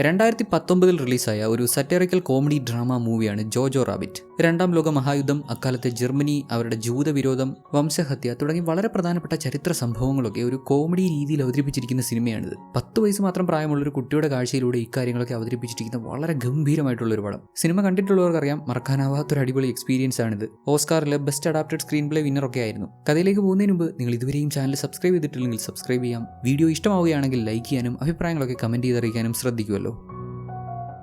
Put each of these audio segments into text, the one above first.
രണ്ടായിരത്തി പത്തൊമ്പതിൽ റിലീസായ ഒരു സറ്ററിക്കൽ കോമഡി ഡ്രാമ മൂവിയാണ് ജോജോ റാബിറ്റ്. രണ്ടാം ലോക മഹായുദ്ധം അക്കാലത്തെ ജർമ്മനി അവരുടെ ജൂതവിരോധം വംശഹത്യ തുടങ്ങി വളരെ പ്രധാനപ്പെട്ട ചരിത്ര സംഭവങ്ങളൊക്കെ ഒരു കോമഡി രീതിയിൽ അവതരിപ്പിച്ചിരിക്കുന്ന സിനിമയാണിത്. പത്ത് വയസ്സ് മാത്രം പ്രായമുള്ള ഒരു കുട്ടിയുടെ കാഴ്ചയിലൂടെ ഇക്കാര്യങ്ങളൊക്കെ അവതരിപ്പിച്ചിരിക്കുന്ന വളരെ ഗംഭീരമായിട്ടുള്ള ഒരു പടം. സിനിമ കണ്ടിട്ടുള്ളവർക്കറിയാം മറക്കാനാവാത്തൊരു അടിപൊളി എക്സ്പീരിയൻസ് ആണിത്. ഓസ്കാറിലെ ബെസ്റ്റ് അഡാപ്റ്റഡ് സ്ക്രീൻ പ്ലേ വിന്നറൊക്കെ ആയിരുന്നു. കഥയിലേക്ക് പോകുന്നതിന് മുമ്പ് നിങ്ങൾ ഇതുവരെയും ചാനൽ സബ്സ്ക്രൈബ് ചെയ്തിട്ടില്ലെങ്കിൽ സബ്സ്ക്രൈബ് ചെയ്യാം. വീഡിയോ ഇഷ്ടമാവുകയാണെങ്കിൽ ലൈക്ക് ചെയ്യാനും അഭിപ്രായങ്ങളൊക്കെ കമന്റ് ചെയ്തറിയിക്കാനും ശ്രദ്ധിക്കുമല്ലോ. exemplo.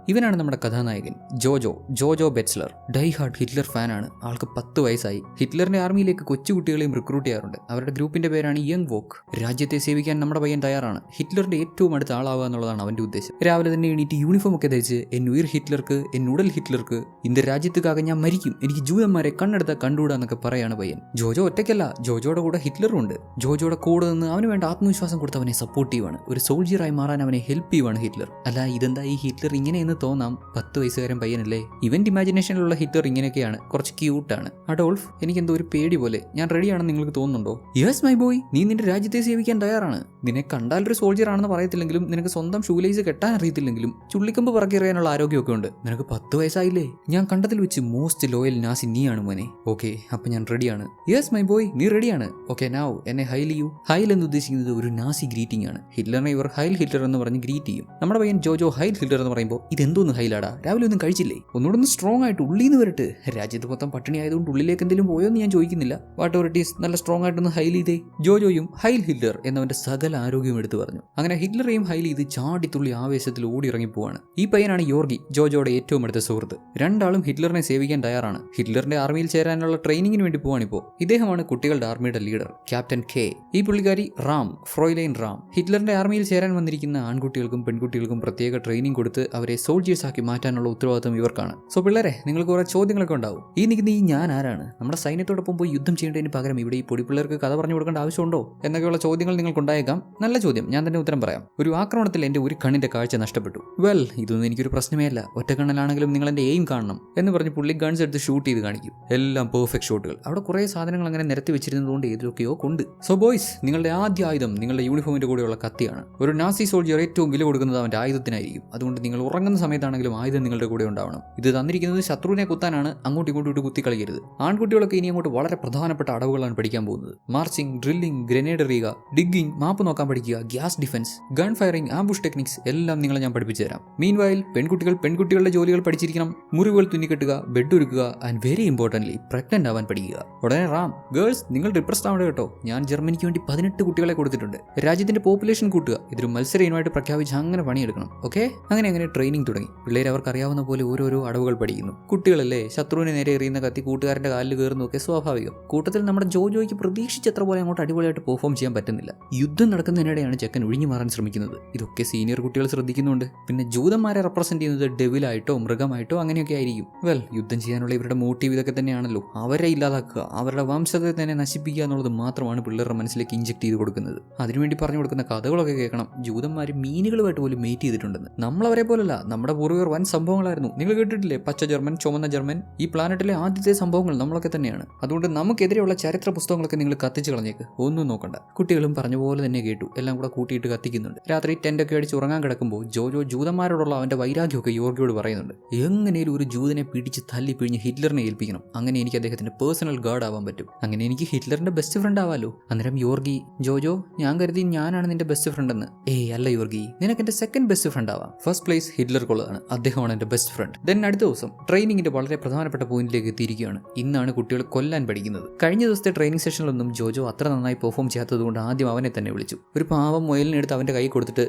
ഇവനാണ് നമ്മുടെ കഥാനായകൻ. Jojo Jojo Betzler. Die hard Hitler ഫാനാണ്. ആൾക്ക് പത്ത് വയസ്സായി. ഹിറ്റ്ലറിന്റെ ആർമിയിലേക്ക് കൊച്ചുകുട്ടികളെയും റിക്രൂട്ട് ചെയ്യാറുണ്ട്. അവരുടെ ഗ്രൂപ്പിന്റെ പേരാണ് യങ് വോക്ക്. രാജ്യത്തെ സേവിക്കാൻ നമ്മുടെ പയ്യൻ തയ്യാറാണ്. ഹിറ്റ്ലറിന്റെ ഏറ്റവും അടുത്ത ആളാവുക എന്നുള്ളതാണ് അവന്റെ ഉദ്ദേശം. രാവിലെ തന്നെ എണീറ്റ് യൂണിഫോം ഒക്കെ ധരിച്ച് എൻ ഉയർ ഹിറ്റ്ലർക്ക് എൻ ഉടൽ ഹിറ്റ്ലർക്ക് ഇന്ത്യ രാജ്യത്തുകാകെ ഞാൻ മരിക്കും. എനിക്ക് ജൂതന്മാരെ കണ്ണെടുത്ത കണ്ടുകൂടാ എന്നൊക്കെ പറയാണ് പയ്യൻ. ജോജോ ഒറ്റയ്ക്കല്ല. ജോജോയുടെ കൂടെ ഹിറ്റ്ലറും ഉണ്ട്. ജോജോയുടെ കൂടെ നിന്ന് അവന് വേണ്ട ആത്മവിശ്വാസം കൊടുത്ത് അവനെ സപ്പോർട്ടീവാണ് ഒരു സോൾജിയറായി മാറാൻ അവനെ ഹെൽപ്പ് ചെയ്യുവാണ് ഹിറ്റ്ലർ. അല്ല ഇതെന്താ ഈ ഹിറ്റ്ലർ ഇങ്ങനെയെന്ന് തോന്നാം പത്ത് വയസ്സുകാരൻ പയ്യനല്ലേ? ഇവന്റ് ഇമാജിനേഷനിലുള്ള ഹിറ്റ്ലർ ഇങ്ങനെയൊക്കെയാണ്. കുറച്ച് ക്യൂട്ടാണ് അഡോൾഫ് എനിക്ക് എന്തോ ഒരു പേടി പോലെ. ഞാൻ റെഡിയാണെന്ന് നിങ്ങൾക്ക് തോന്നുന്നുണ്ടോ? യെസ് മൈ ബോയ് നീ നിന്റെ രാജ്യത്തെ സേവിക്കാൻ തയ്യാറാണ്. നിന്നെ കണ്ടാൽ ഒരു സോൾജിയർ ആണെന്ന് പറയത്തില്ലെങ്കിലും നിനക്ക് സ്വന്തം ഷൂലേസ് കെട്ടാൻ അറിയത്തില്ലെങ്കിലും ചുള്ളിക്കമ്പ് പറക്കിറിയാനുള്ള ആരോഗ്യമൊക്കെ ഉണ്ട്. നിനക്ക് പത്ത് വയസ്സായില്ലേ? ഞാൻ കണ്ടതിൽ വെച്ച് മോസ്റ്റ് ലോയൽ നാസി നീയാണ് മോനെ. ഓക്കെ അപ്പൊ ഞാൻ റെഡിയാണ് യെസ് മൈ ബോയ് നീ റെഡിയാണ് ഓക്കെ നാവ് എന്നെ ഹൈൽ ചെയ്യൂ. ഹൈൽ എന്ന് ഉദ്ദേശിക്കുന്നത് ഒരു നാസി ഗ്രീറ്റിംഗ് ആണ്. ഹിറ്റ്ലറിനെ ഇവർ ഹൈൽ ഹിറ്റ്ലർ എന്ന് പറഞ്ഞ് ഗ്രീറ്റ് ചെയ്യും. നമ്മുടെ പയ്യൻ ജോജോ ഹൈൽ ഹിറ്റ്ലർ എന്ന് പറയുമ്പോൾ ഇതെന്തോന്ന് ഹൈലാടാ? രാവിലെ ഒന്നും കഴിച്ചില്ലേ? ഒന്നുകൂടെ ഒന്ന് സ്ട്രോങ് ആയിട്ട് ഉള്ളിൽ നിന്ന് വരട്ട്. രാജ്യത്ത് മൊത്തം പട്ടിണി ആയതുകൊണ്ട് ഉള്ളിലേക്ക് എന്തെങ്കിലും പോയോ എന്ന് ഞാൻ ചോദിക്കുന്നില്ല. Whatever it is? നല്ല സ്ട്രോങ് ആയിട്ടൊന്ന് ഹൈൽ ചെയ്തേ. ജോജോയും ഹൈൽ ഹിറ്റ്ലർ എന്നവന്റെ സകല ആരോഗ്യവും എടുത്തു പറഞ്ഞു. അങ്ങനെ ഹിറ്റ്ലറെയും ഹൈൽ ചെയ്ത് ചാടിത്തുള്ളി ആവേശത്തിൽ ഓടി പോവാണ്. ഈ പയ്യനാണ് യോർഗി ജോജോയുടെ ഏറ്റവും അടുത്ത സുഹൃത്ത്. രണ്ടാളും ഹിറ്റ്ലറിനെ സേവിക്കാൻ തയ്യാറാണ്. ഹിറ്റ്ലറിന്റെ ആർമിയിൽ ചേരാനുള്ള ട്രെയിനിങ്ങിന് വേണ്ടി പോവാണിപ്പോ ഇദ്ദേഹമാണ് കുട്ടികളുടെ ആർമിയുടെ ലീഡർ ക്യാപ്റ്റൻ കെ. ഈ പുള്ളിക്കാരി റാം ഫ്രോയിലൈൻ റാം. ഹിറ്റ്ലറിന്റെ ആർമിയിൽ ചേരാൻ വന്നിരിക്കുന്ന ആൺകുട്ടികൾക്കും പെൺകുട്ടികൾക്കും പ്രത്യേക ട്രെയിനിങ് കൊടുത്ത് അവരെ സോൾജിയേഴ്സ് ആക്കി മാറ്റാനുള്ള ഉത്തരവാദിത്വം ഇവർക്കാണ്. സോ പിള്ളേരെ നിങ്ങൾക്ക് കുറെ ചോദ്യങ്ങളൊക്കെ ഉണ്ടാവും. ഈ നിൽക്കുന്ന ഈ ഞാൻ ആരാണ്? നമ്മുടെ സൈന്യത്തോടൊപ്പം പോയി യുദ്ധം ചെയ്യേണ്ടതിന് പകരം ഇവിടെ ഈ പൊടിപ്പിള്ളേർക്ക് കഥ പറഞ്ഞു കൊടുക്കേണ്ട ആവശ്യമുണ്ടോ? എന്നൊക്കെയുള്ള ചോദ്യങ്ങൾ നിങ്ങൾക്കുണ്ടായേക്കാം. നല്ല ചോദ്യം. ഞാൻ തന്നെ ഉത്തരം പറയാം. ഒരു ആക്രമണത്തിൽ എന്റെ ഒരു കണ്ണിന്റെ കാഴ്ച നഷ്ടപ്പെട്ടു. വെൽ ഇതൊന്നും എനിക്കൊരു പ്രശ്നമേ അല്ല. ഒറ്റക്കണ്ണലാണെങ്കിലും നിങ്ങൾ എന്റെ എയിം കാണണം എന്ന് പറഞ്ഞ് പുള്ളി ഗൺസ് എടുത്ത് ഷൂട്ട് ചെയ്ത് കാണിക്കും. എല്ലാം പെർഫെക്റ്റ് ഷോട്ടുകൾ അവിടെ കുറേ സാധനങ്ങൾ അങ്ങനെ നിരത്തി വെച്ചിരുന്നതുകൊണ്ട് ഏതൊക്കെയോ കൊണ്ട്. സോ ബോയ്സ് നിങ്ങളുടെ ആദ്യ ആയുധം നിങ്ങളുടെ യൂണിഫോമിന്റെ കൂടെയുള്ള കത്തിയാണ്. ഒരു നാസി സോൾജിയർ ഏറ്റവും വില കൊടുക്കുന്നത് അവന്റെ ആയുധത്തിനായിരിക്കും. അതുകൊണ്ട് നിങ്ങൾ ഉറങ്ങുന്ന സമയത്താണെങ്കിലും ആയുധം നിങ്ങളുടെ കൂടെ ഉണ്ടാവണം. ഇത് തന്നിരിക്കുന്നത് ശത്രുവിനെ കുത്താനാണ്. അങ്ങോട്ടും ഇങ്ങോട്ടും ഇട്ട് കുത്തി കളിക്കരുത് ആൺകുട്ടികളൊക്കെ ഇനി അങ്ങോട്ട് വളരെ പ്രധാനപ്പെട്ട അടവുകളാണ് പഠിക്കാൻ പോകുന്നത്. മാർച്ചിങ് ഡ്രില്ലിംഗ് ഗ്രനേഡ് എറിയുക ഡിഗ്ഗിംഗ് മാപ്പ് നോക്കാൻ പഠിക്കുക gas defence gun firing ambush techniques എല്ലാം നിങ്ങളെ ഞാൻ പഠിപ്പിച്ചു തരാം. മീൻ വയൽ പെൺകുട്ടികൾ പെൺകുട്ടികളുടെ ജോലികൾ പഠിച്ചിരിക്കണം. മുറിവുകൾ തുന്നിക്കെട്ടുക ബെഡ് ഒരുക്കുക ആൻഡ് വെരി ഇമ്പോർട്ടന്റ്ലി പ്രഗ്നന്റ് ആവാൻ പഠിക്കുക. ഉടനെ റാം ഗേൾസ് നിങ്ങൾ ഡിപ്രസ്ഡ് ആവണ്ട കേട്ടോ. ഞാൻ ജർമ്മനിക്ക് വേണ്ടി പതിനെട്ട് കുട്ടികളെ കൊടുത്തിട്ടുണ്ട്. രാജ്യത്തിന്റെ പോപ്പുലേഷൻ കൂട്ടുക. ഇതൊരു മത്സര ഇനമായിട്ട് പ്രഖ്യാപിച്ച് അങ്ങനെ പണിയെടുക്കണം. ഓക്കെ അങ്ങനെ അങ്ങനെ ട്രെയിനിങ് തുടങ്ങി. പിള്ളേർ അവർക്ക് അറിയാവുന്ന പോലെ ഓരോരോ അടവുകൾ പഠിക്കുന്നു. കുട്ടികളല്ലേ ശത്രുവിനെ നേരെ എറിയുന്ന കത്തി കൂട്ടുകാരന്റെ കാലിൽ കയറുന്നതൊക്കെ സ്വാഭാവികം. കൂട്ടത്തിൽ നമ്മുടെ ജോജോയ്ക്ക് പ്രതീക്ഷിച്ചത്ര പോലെ അങ്ങോട്ട് അടിപൊളിയായിട്ട് പെർഫോം ചെയ്യാൻ പറ്റുന്നില്ല. യുദ്ധം നടക്കുന്നതിനിടെയാണ് ചെക്കൻ ഒഴിഞ്ഞു മാറാൻ ശ്രമിക്കുന്നത്. ഇതൊക്കെ സീനിയർ കുട്ടികൾ ശ്രദ്ധിക്കുന്നുണ്ട്. പിന്നെ ജൂതന്മാരെ റെപ്രസെന്റ് ചെയ്യുന്നത് ഡെവിലായിട്ടോ മൃഗമായിട്ടോ അങ്ങനെയൊക്കെ ആയിരിക്കും. വെൽ യുദ്ധം ചെയ്യാനുള്ള ഇവരുടെ മോട്ടീവ് ഇതൊക്കെ തന്നെയാണല്ലോ. അവരെ ഇല്ലാതാക്കുക അവരുടെ വംശത്തെ തന്നെ നശിപ്പിക്കുക എന്നുള്ളത് മാത്രമാണ് പിള്ളേരുടെ മനസ്സിലേക്ക് ഇഞ്ചെക്ട് ചെയ്ത് കൊടുക്കുന്നത്. അതിനുവേണ്ടി പറഞ്ഞു കൊടുക്കുന്ന കഥകളൊക്കെ കേൾക്കണം. ജൂതന്മാർ മീനുകളുമായിട്ട് പോലും മീറ്റ് ചെയ്തിട്ടുണ്ടെന്ന്. നമ്മളവരെ പോലല്ല നമ്മുടെ പൂർവികർ വൻ സംഭവങ്ങളായിരുന്നു. നിങ്ങൾ കേട്ടിട്ടില്ലേ? പച്ച ജർമ്മൻ ചുമന്ന ജർമ്മൻ ഈ പ്ലാനറ്റിലെ ആദ്യത്തെ സംഭവങ്ങൾ നമ്മളൊക്കെ തന്നെയാണ്. അതുകൊണ്ട് നമുക്കെതിരെയുള്ള ചരിത്ര പുസ്തകങ്ങളൊക്കെ നിങ്ങൾ കത്തിച്ച് കളഞ്ഞേക്ക്. ഒന്നും നോക്കണ്ട. കുട്ടികളും പറഞ്ഞ പോലെ തന്നെ കേട്ടു. എല്ലാം കൂടെ കൂട്ടിയിട്ട് കത്തിക്കുന്നുണ്ട്. രാത്രി ടെന്റൊക്കെ അടിച്ച് ഉറങ്ങാൻ കിടക്കുമ്പോൾ ജോജോ ജൂതന്മാരോടുള്ള അവന്റെ വൈരാഗ്യമൊക്കെ യോർഗിയോട് പറയുന്നുണ്ട്. എങ്ങനെയും ഒരു ജൂതനെ പിടിച്ച് തല്ലി പിഴിഞ്ഞ് ഹിറ്റ്ലറിനെ ഏൽപ്പിക്കണം. അങ്ങനെ എനിക്ക് അദ്ദേഹത്തിന്റെ പേഴ്സണൽ ഗാർഡ് ആവാൻ പറ്റും. അങ്ങനെ എനിക്ക് ഹിറ്റ്ലറിന്റെ ബെസ്റ്റ് ഫ്രണ്ട് ആവാലോ? അന്നേരം യോർഗി ജോജോ ഞാൻ കരുതി ഞാനാണ് നിന്റെ ബെസ്റ്റ് ഫ്രണ്ട് എന്ന്. ഏയ് അല്ല യോർഗി നിനക്ക് എന്റെ സെക്കൻഡ് ബെസ്റ്റ് ഫ്രണ്ട് ആവാം ഫസ്റ്റ് പ്ലേസ് ഹിറ്റ്ലർക്കുള്ളതാണ് അദ്ദേഹമാണ് എന്റെ ബെസ്റ്റ് ഫ്രണ്ട് ദെൻ അടുത്ത ദിവസം ട്രെയിനിങ്ങിന്റെ വളരെ പ്രധാനപ്പെട്ട പോയിന്റിലേക്ക് എത്തിയിരിക്കുകയാണ്. ഇന്നാണ് കുട്ടികൾ കൊല്ലാൻ പഠിക്കുന്നത്. കഴിഞ്ഞ ദിവസത്തെ ട്രെയിനിങ് സെഷനിലൊന്നും ജോജോ അത്ര നന്നായി പെർഫോം ചെയ്യാത്തതുകൊണ്ട് ആദ്യം അവനെ തന്നെ വിളിച്ചു. ഒരു പാവം മുയലിനെ എടുത്ത് അവന്റെ കൈ കൊടുത്തിട്ട്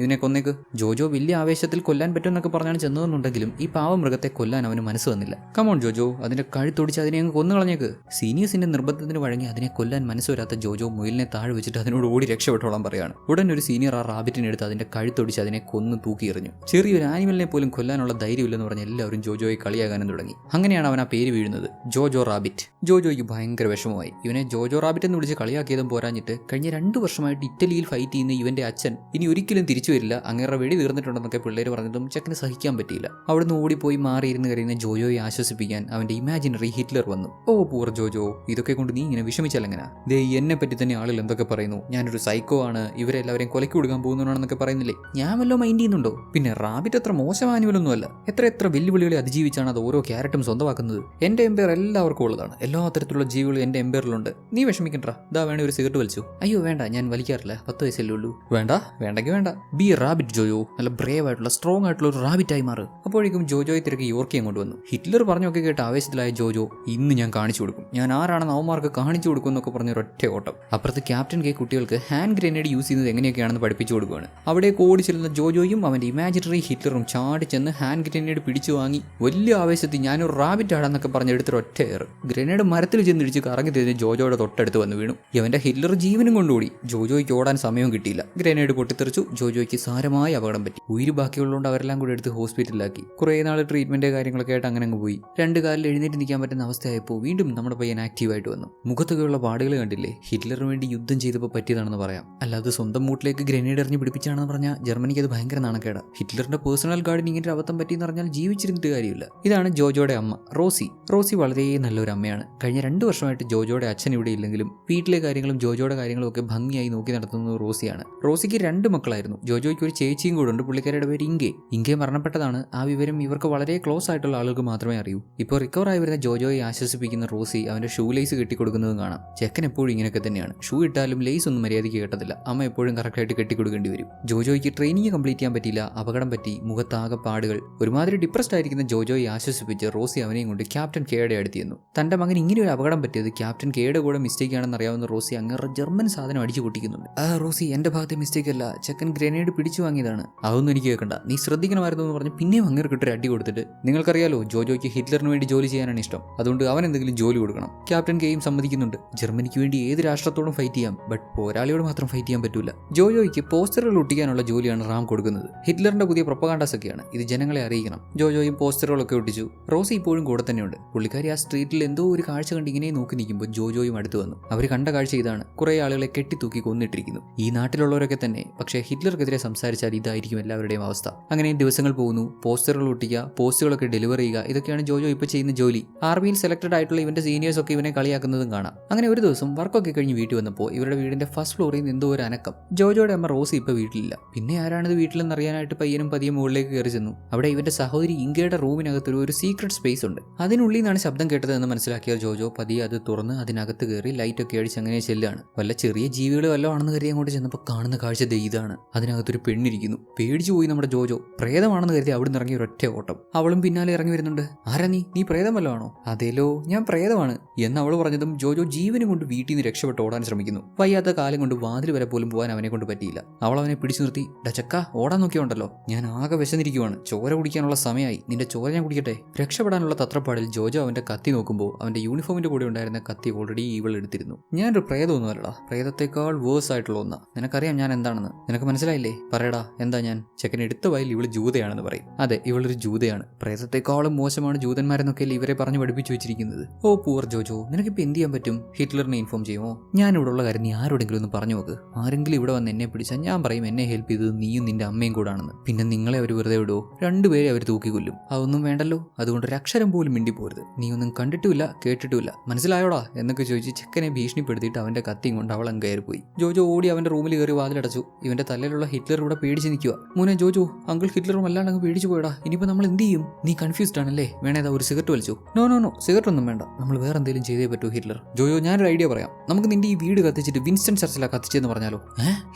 ഇതിനെ കൊന്നേക്ക്. ജോജോ വലിയ ആവേശത്തിൽ കൊല്ലാൻ പറ്റുമെന്നൊക്കെ പറഞ്ഞാണ് ചെന്നതെന്നുണ്ടെങ്കിലും ഈ പാവം മൃഗത്തെ കൊല്ലാൻ അവന് മനസ്സ് വന്നില്ല. കമോൺ ജോജോ അതിന്റെ കഴുത്തൊടിച്ച് അതിനെ അങ്ങ് കൊന്നു കളഞ്ഞേക്ക്. സീനിയേഴ്സിന്റെ നിർബന്ധത്തിന് വഴങ്ങി അതിനെ കൊല്ലാൻ മനസ്സ് വരാത്ത ജോജോ മുയലിനെ താഴെ വെച്ചിട്ട് അതിനോട് ഓടി രക്ഷപ്പെട്ടോളാൻ പറയാണ്. ഉടൻ ഒരു സീനിയർ ആ റാബിറ്റിനെ എടുത്ത് അതിന്റെ കഴുത്തൊടിച്ച് അതിനെ കൊന്നു തൂക്കി എറിഞ്ഞു ചെറിയൊരു ആനിമലിനെ പോലും കൊല്ലാനുള്ള ധൈര്യമില്ലെന്ന് പറഞ്ഞ് എല്ലാവരും ജോജോയെ കളിയാകാനും തുടങ്ങി. അങ്ങനെയാണ് അവൻ ആ പേര് വീഴുന്നത്. ജോജോ റാബിറ്റ്. ജോജോയ്ക്ക് ഭയങ്കര വിഷമമായി. ഇവനെ ജോജോ റാബിറ്റ് എന്ന് വിളിച്ച് കളിയാക്കിയതും പോരാഞ്ഞിട്ട് കഴിഞ്ഞ രണ്ട് വർഷമായിട്ട് ഇറ്റലിയിൽ ഫൈറ്റ് ചെയ്യുന്ന ഇവന്റെ അച്ഛൻ ഇനി ഒരിക്കലും തിരിച്ചു വരില്ല. അങ്ങേറെ വെടി തീർന്നിട്ടുണ്ടെന്നൊക്കെ പിള്ളേർ പറഞ്ഞതും ചെക്കന് സഹിക്കാൻ പറ്റിയില്ല. അവിടുന്ന് ഓടിപ്പോയി മാറിയിരുന്ന് കരയുന്ന ജോജോയെ ആശ്വസിപ്പിക്കാൻ അവന്റെ ഇമാജിനറി ഹിറ്റ്ലർ വന്നു. ഓ പൂർ ജോജോ ഇതൊക്കെ കൊണ്ട് നീ ഇങ്ങനെ വിഷമിച്ചാലെങ്ങനെ ദേ എന്നെ പറ്റി തന്നെ ആളുകൾ എന്തൊക്കെ പറയുന്നു? ഞാനൊരു സൈക്കോ ആണ്. ഇവരെല്ലാവരെയും കൊലയ്ക്ക് കൊടുക്കാൻ പോകുന്നവനാണെന്നൊക്കെ പറയുന്നില്ലേ? ഞാൻ വല്ലോ മൈൻഡ് ചെയ്യുന്നുണ്ടോ? പിന്നെ റാബിറ്റ് അത്ര മോശം ആനുവലൊന്നുമല്ല എത്ര എത്ര വെല്ലുവിളികളെ അതിജീവിച്ചാണ് അത് ഓരോ ക്യാരറ്റും സ്വന്തമാക്കുന്നത്. എന്റെ എംപയർ എല്ലാവർക്കും ഉള്ളതാണ്. എല്ലാ തരത്തിലുള്ള ജീവികളും എന്റെ എംപയറിലുണ്ട് നീ വിഷമിക്കണ്ട. ഇതാ വേണേ ഒരു സിഗരറ്റ് വലിച്ചു. അയ്യോ വേണ്ട. ഞാൻ വലിക്കാറില്ല. പത്ത് വയസ്സല്ലേ ഉള്ളൂ. വേണ്ട. വേണ്ടെങ്കിൽ വേണ്ട. Be rabbit Jojo. നല്ല ബ്രേവ് ആയിട്ടുള്ള സ്ട്രോങ് ആയിട്ടുള്ള ഒരു റാബിറ്റ് ആയി മാറും. അപ്പോഴേക്കും ജോജോയെ തിരക്ക് യോർക്കി അങ്ങോട്ട് വന്നു. ഹിറ്റ്ലർ പറഞ്ഞൊക്കെ കേട്ട് ആവേശത്തിലായ ജോജോ ഇന്ന് ഞാൻ കാണിച്ചു കൊടുക്കും. ഞാൻ ആരാണെന്ന് അവന്മാർക്ക് കാണിച്ചു കൊടുക്കും എന്നൊക്കെ പറഞ്ഞ ഒരൊറ്റ ഓട്ടം. അപ്പുറത്ത് ക്യാപ്റ്റൻ കെ കുട്ടികൾക്ക് ഹാൻഡ് ഗ്രനേഡ് യൂസ് ചെയ്യുന്നത് എങ്ങനെയൊക്കെയാണെന്ന് പഠിപ്പിച്ചു കൊടുക്കുകയാണ് അവിടെ ഓടി ചെല്ലുന്ന ജോജോയും അവന്റെ ഇമാജിനറി ഹിറ്റ്ലറും ചാടി ചെന്ന് ഹാൻഡ് ഗ്രനേഡ് പിടിച്ചു വാങ്ങി. വലിയ ആവേശത്തിൽ ഞാനൊരു റാബിറ്റ് ആടാന്നൊക്കെ പറഞ്ഞ് എടുത്തൊരു ഒറ്റ ഏർ ഗ്രനേഡ് മരത്തിൽ ചെന്നിടിച്ച് കറങ്ങി തിരിഞ്ഞ് ജോജോയുടെ തൊട്ടടുത്ത് വന്ന് വീണു. ഇവന്റെ ഹിറ്റ്ലർ ജീവനും കൊണ്ടുകൂടി ജോജോയ്ക്ക് ഓടാൻ സമയവും കിട്ടിയില്ല. ഗ്രനേഡ് പൊട്ടിത്തെറിച്ചു. ജോജോയ്ക്ക് സാരമായ അപകടം പറ്റി. ഉയിര് ബാക്കിയുള്ളതുകൊണ്ട് അവരെല്ലാം കൂടി എടുത്ത് ഹോസ്പിറ്റലിലാക്കി കുറേ നാൾ ട്രീറ്റ്മെന്റ് കാര്യങ്ങളൊക്കെ ആയിട്ട് അങ്ങനെ അങ്ങ് പോയി. രണ്ട് കാലിൽ എഴുന്നേറ്റ് നിൽക്കാൻ പറ്റുന്ന അവസ്ഥയായപ്പോൾ വീണ്ടും നമ്മുടെ പയ്യൻ ആക്റ്റീവായിട്ട് വന്നു. മുഖത്തൊക്കെയുള്ള പാടുകൾ കണ്ടില്ലേ? ഹിറ്റ്ലറിന് വേണ്ടി യുദ്ധം ചെയ്തപ്പോൾ പറ്റിയതാണെന്ന് പറയാം. അല്ലാതെ സ്വന്തം മൂട്ടിലേക്ക് ഗ്രനേഡ് എറിഞ്ഞ് പിടിപ്പിച്ചാണെന്ന് പറഞ്ഞാൽ ജർമ്മനിക്ക് അത് ഭയങ്കര നാണക്കേടാ. ഹിറ്റ്ലറിന്റെ പേഴ്സണൽ ഗാർഡിന് ഇങ്ങനെ ഒരു അബദ്ധം പറ്റിയെന്ന് പറഞ്ഞാൽ ജീവിച്ചിരുന്നിട്ട് കാര്യമില്ല. ഇതാണ് ജോജോയുടെ അമ്മ റോസി. റോസി വളരെ നല്ലൊരു അമ്മയാണ്. കഴിഞ്ഞ രണ്ട് വർഷമായിട്ട് ജോജോയുടെ അച്ഛൻ ഇവിടെ ഇല്ലെങ്കിലും വീട്ടിലെ കാര്യങ്ങളും ജോജോയുടെ കാര്യങ്ങളും ഒക്കെ ഭംഗിയായി നോക്കി നടത്തുന്നത് റോസിയാണ്. റോസിക്ക് രണ്ട് മക്കളായിരുന്നു. ജോജോയ്ക്ക് ഒരു ചേച്ചിയും കൂടെ ഉണ്ട്. പുള്ളിക്കാരുടെ പേര് ഇങ്കെ. ഇങ്കെ മരണപ്പെട്ടതാണ്. ആ വിവരം ഇവർക്ക് വളരെ ക്ലോസ് ആയിട്ടുള്ള ആളുകൾക്ക് മാത്രമേ അറിയൂ. ഇപ്പോൾ റിക്കവർ ആയി വരുന്ന ജോജോയെ ആശ്വസിപ്പിക്കുന്ന റോസി അവന്റെ ഷൂ ലേസ് കെട്ടിക്കൊടുക്കുന്നതും കാണാം. ചെക്കൻ എപ്പോഴും ഇങ്ങനെയൊക്കെ തന്നെയാണ്. ഷൂ ഇട്ടാലും ലേസ് ഒന്നും മര്യാദയ്ക്ക് കേട്ടതില്ല അമ്മ എപ്പോഴും കറക്റ്റായിട്ട് കെട്ടിക്കൊടുക്കേണ്ടി വരും. ജോജോയ്ക്ക് ട്രെയിനിങ് കംപ്ലീറ്റ് ചെയ്യാൻ പറ്റിയില്ല. അപകടം പറ്റി. മുഖത്താകെ പാടുകൾ. ഒരുമാതിരി ഡിപ്രസ്ഡ് ആയിരിക്കുന്ന ജോജോയെ ആശ്വസിപ്പിച്ച് റോസി അവനെയും കൊണ്ട് ക്യാപ്റ്റൻ കെയുടെ അടുത്ത് ചെന്നു. തന്റെ മകൻ ഇങ്ങനെ ഒരു അപകടം പറ്റിയത് ക്യാപ്റ്റൻ കെയുടെ കൂടെ മിസ്റ്റേക്ക് ആണെന്ന് അറിയാവുന്ന റോസി അങ്ങേറെ ജർമ്മൻ സാധനം അടിച്ചു പൊട്ടിക്കുന്നുണ്ട്. ആ റോസി എന്റെ ഭാഗത്തെ മിസ്റ്റേക്ക് അല്ല. ചെക്കൻ ഗ്രനേഡ് പിടിച്ചു വാങ്ങിയതാണ്. അതൊന്നും എനിക്ക് കേൾക്കണ്ട. നീ ശ്രദ്ധിക്കണമായിരുന്നു എന്ന് പറഞ്ഞ് പിന്നെയും അങ്ങേർ കിട്ടൊരു അടി കൊടുത്തിട്ട് നിങ്ങൾക്കറിയാലോ ജോജോയ്ക്ക് ഹിറ്റ്ലറിന് വേണ്ടി ജോലി ചെയ്യാനാണ് ഇഷ്ടം. അതുകൊണ്ട് അവൻ എന്തെങ്കിലും ജോലി കൊടുക്കണം. ക്യാപ്റ്റൻ കെയും സമ്മതിക്കുന്നുണ്ട്. ജർമ്മനിക്ക് വേണ്ടി ഏത് രാഷ്ട്രത്തോടും ഫൈറ്റ് ചെയ്യാം. ബട്ട് പോരാളിയോട് മാത്രം ഫൈറ്റ് ചെയ്യാൻ പറ്റൂല. ജോജോയ്ക്ക് പോസ്റ്ററുകൾ ഒട്ടിക്കാനുള്ള ജോലിയാണ് റാം കൊടുക്കുന്നത്. ഹിറ്റ്ലറിന്റെ പുതിയ പ്രൊപ്പകാണ്ടാസ് ഒക്കെയാണ് ഇത് ജനങ്ങളെ അറിയിക്കണം. ജോജോയും പോസ്റ്ററുകളൊക്കെ ഒട്ടിച്ചു. റോസി ഇപ്പോഴും കൂടെ തന്നെയുണ്ട്. പുള്ളിക്കാരി ആ സ്ട്രീറ്റിൽ എന്തോ ഒരു കാഴ്ച കണ്ട് ഇങ്ങനെ നോക്കി നിൽക്കുമ്പോൾ ജോജോയും അടുത്ത് വന്നു. അവർ കണ്ട കാഴ്ച ഇതാണ്. കുറെ ആളുകളെ കെട്ടിത്തൂക്കി കൊന്നിട്ടിരിക്കുന്നു. ഈ നാട്ടിലുള്ളവരൊക്കെ തന്നെ. പക്ഷേ ഹിറ്റ്ലർക്കെതിരെ സംസാരിച്ചാൽ ഇതായിരിക്കും എല്ലാവരുടെയും അവസ്ഥ. അങ്ങനെ ദിവസങ്ങൾ പോകുന്നു. പോസ്റ്ററുകൾ ഒട്ടിക്കുക പോസ്റ്ററുകളൊക്കെ ഡെലിവർ ചെയ്യുക ഇതൊക്കെയാണ് ജോജോ ഇപ്പോൾ ചെയ്യുന്ന ജോലി. ആർമിയിൽ സെലക്ടഡ് ആയിട്ടുള്ള ഇവന്റെ സീനിയേഴ്സ് ഒക്കെ ഇവനെ കളിയാക്കുന്നതും കാണാം. അങ്ങനെ ഒരു ദിവസം വർക്കൊക്കെ കഴിഞ്ഞ് വീട്ടിൽ വന്നപ്പോൾ ഇവരുടെ വീടിന്റെ ഫസ്റ്റ് ഫ്ലോറിൽ നിന്ന് എന്തോ ഒരു അനക്കം. ജോജോയുടെ അമ്മ റോസ് ഇപ്പോൾ വീട്ടിലില്ല. പിന്നെ ആരാണിത് വീട്ടിലെന്ന് അറിയാനായിട്ട് പയ്യനും പതിയെ മുകളിലേക്ക് കയറി ചെന്നു. അവിടെ ഇവന്റെ സഹോദരി ഇങ്കയുടെ റൂമിനകത്തൊരു ഒരു സീക്രട്ട് സ്പേസ് ഉണ്ട്. അതിനുള്ളിൽ നിന്നാണ് ശബ്ദം കേട്ടതെന്ന് മനസ്സിലാക്കിയ ജോജോ. പതിയെ അത് തുറന്ന് അതിനകത്ത് കയറി ലൈറ്റ് ഒക്കെ അടിച്ച് അങ്ങനെ ചെല്ലാണ്. വല്ല ചെറിയ ജീവികൾ വല്ല ആണെന്ന് കരുതി അങ്ങോട്ട് ചെന്നപ്പോൾ കാണുന്ന കാഴ്ച ഇതാണ്. അതിനകത്തൊരു പെണ്ണിരിക്കുന്നു. പേടിച്ചു പോയി നമ്മുടെ ജോജോ. പ്രേതമാണെന്ന് കരുതി അവിടെ നിന്ന് ഒരൊറ്റ ഓട്ടം. അവളും പിന്നാലെ ഇറങ്ങി വരുന്നുണ്ട്. ആരാ നീ? നീ പ്രേതം വല്ലതും ആണോ? അതേലോ ഞാൻ പ്രേതമാണ്. എന്ന് അവൾ പറഞ്ഞതും ജോജോ ജീവനും കൊണ്ട് വീട്ടിൽ നിന്ന് രക്ഷപ്പെട്ട് ഓടാൻ ശ്രമിക്കുന്നു. വയ്യാത്ത കാലം കൊണ്ട് വാതിൽ വരെ പോലും പോകാൻ അവനെ കൊണ്ട് പറ്റിയില്ല. അവൾ അവനെ പിടിച്ചു നിർത്തി. ഡച്ചക്ക ഓടാൻ നോക്കിയുണ്ടല്ലോ ഞാൻ ആകെ വിശന്നിരിക്കുവാണ്. ചോര കുടിക്കാനുള്ള സമയമായി. നിന്റെ ചോര ഞാൻ കുടിക്കട്ടെ. രക്ഷപ്പെടാനുള്ള തത്രപ്പാടിൽ ജോജോ അവന്റെ കത്തി നോക്കുമ്പോൾ അവന്റെ യൂണിഫോമിന്റെ കൂടെ ഉണ്ടായിരുന്ന കത്തി ഓൾറെഡി ഇവൾ എടുത്തിരുന്നു. ഞാനൊരു പ്രേതമൊന്നുമല്ലടാ പ്രേതത്തെക്കാൾ വേഴ്സ് ആയിട്ടുള്ള ഒന്നാ. നിനക്കറിയാം ഞാൻ എന്താണെന്ന്. നിനക്ക് മനസ്സിലായില്ലേ? പറയടാ എന്താ ഞാൻ? ചെക്കൻ എടുത്ത വയൽ ഇവൾ ജൂതയാണെന്ന് പറയും. അതെ ഇവളൊരു ജൂതയാണ്. പ്രേതത്തെക്കാളും മോശമാണ് ജൂതന്മാരെന്നൊക്കെ ഇവരെ പറഞ്ഞു പഠിപ്പിച്ചു വെച്ചിരിക്കുന്നത്. Oh poor Jojo. നിനക്കിപ്പോൾ എന്ത് ചെയ്യാൻ പറ്റും? ഹിറ്റ്ലറിനെ ഇൻഫോം ചെയ്യുമോ? ഞാൻ ഇവിടെ ഉള്ള കാര്യം നീ ആരോടെങ്കിലും ഒന്ന് പറഞ്ഞു നോക്ക്. ആരെങ്കിലും ഇവിടെ വന്ന് എന്നെ പിടിച്ചാൽ ഞാൻ പറയും എന്നെ ഹെൽപ്പ് ചെയ്തത് നീയും നിന്റെ അമ്മയും കൂടാണെന്ന്. പിന്നെ നിങ്ങളെ അവർ വെറുതെ വിടുവോ? രണ്ടുപേരെ അവർ തൂക്കിക്കൊല്ലും. അതൊന്നും വേണ്ടല്ലോ. അതുകൊണ്ട് ഒരു അക്ഷരം പോലും മിണ്ടി പോരുത് നീ ഒന്നും കണ്ടിട്ടുമില്ല കേട്ടിട്ടുമില്ല. മനസ്സിലായോടാ? എന്നൊക്കെ ചോദിച്ച് ചെക്കനെ ഭീഷണിപ്പെടുത്തിയിട്ട് അവന്റെ കത്തിയും കൊണ്ട് അവൾ അങ്ങ് കയറിപ്പോയി. ജോജോ ഓടി അവന്റെ റൂമിൽ കയറി വാതിലടച്ചു. ഇവന്റെ തലയിലുള്ള ഹിറ്റ്ലർ ഇവിടെ പേടിച്ച് നിൽക്കുക. മോനെ ജോജോ അങ്കിൾ ഹിറ്റ്ലറും അല്ലാണ്ട് അങ്ങ് പേടിച്ചു പോയടാ. ഇനിയിപ്പോൾ നമ്മൾ എന്ത് ചെയ്യും? നീ കൺഫ്യൂസ്ഡ് ആണല്ലേ? വേണേതാ ഒരു സിഗരറ്റ് വലിച്ചു. നോ നോ നോ സിഗരറ്റ് ഒന്നും വേണ്ട. നമ്മൾ വേറെ എന്തെങ്കിലും ചെയ്തേ പറ്റൂ ഹിറ്റ്ലർ. ജോയോ ഞാനൊരു ഐഡിയ പറയാം. നമുക്ക് നിന്റെ ഈ വീട് കത്തിച്ചിട്ട് വിൻസ്റ്റൺ ചർച്ചിലാ കത്തിച്ചെന്ന് പറഞ്ഞാലോ?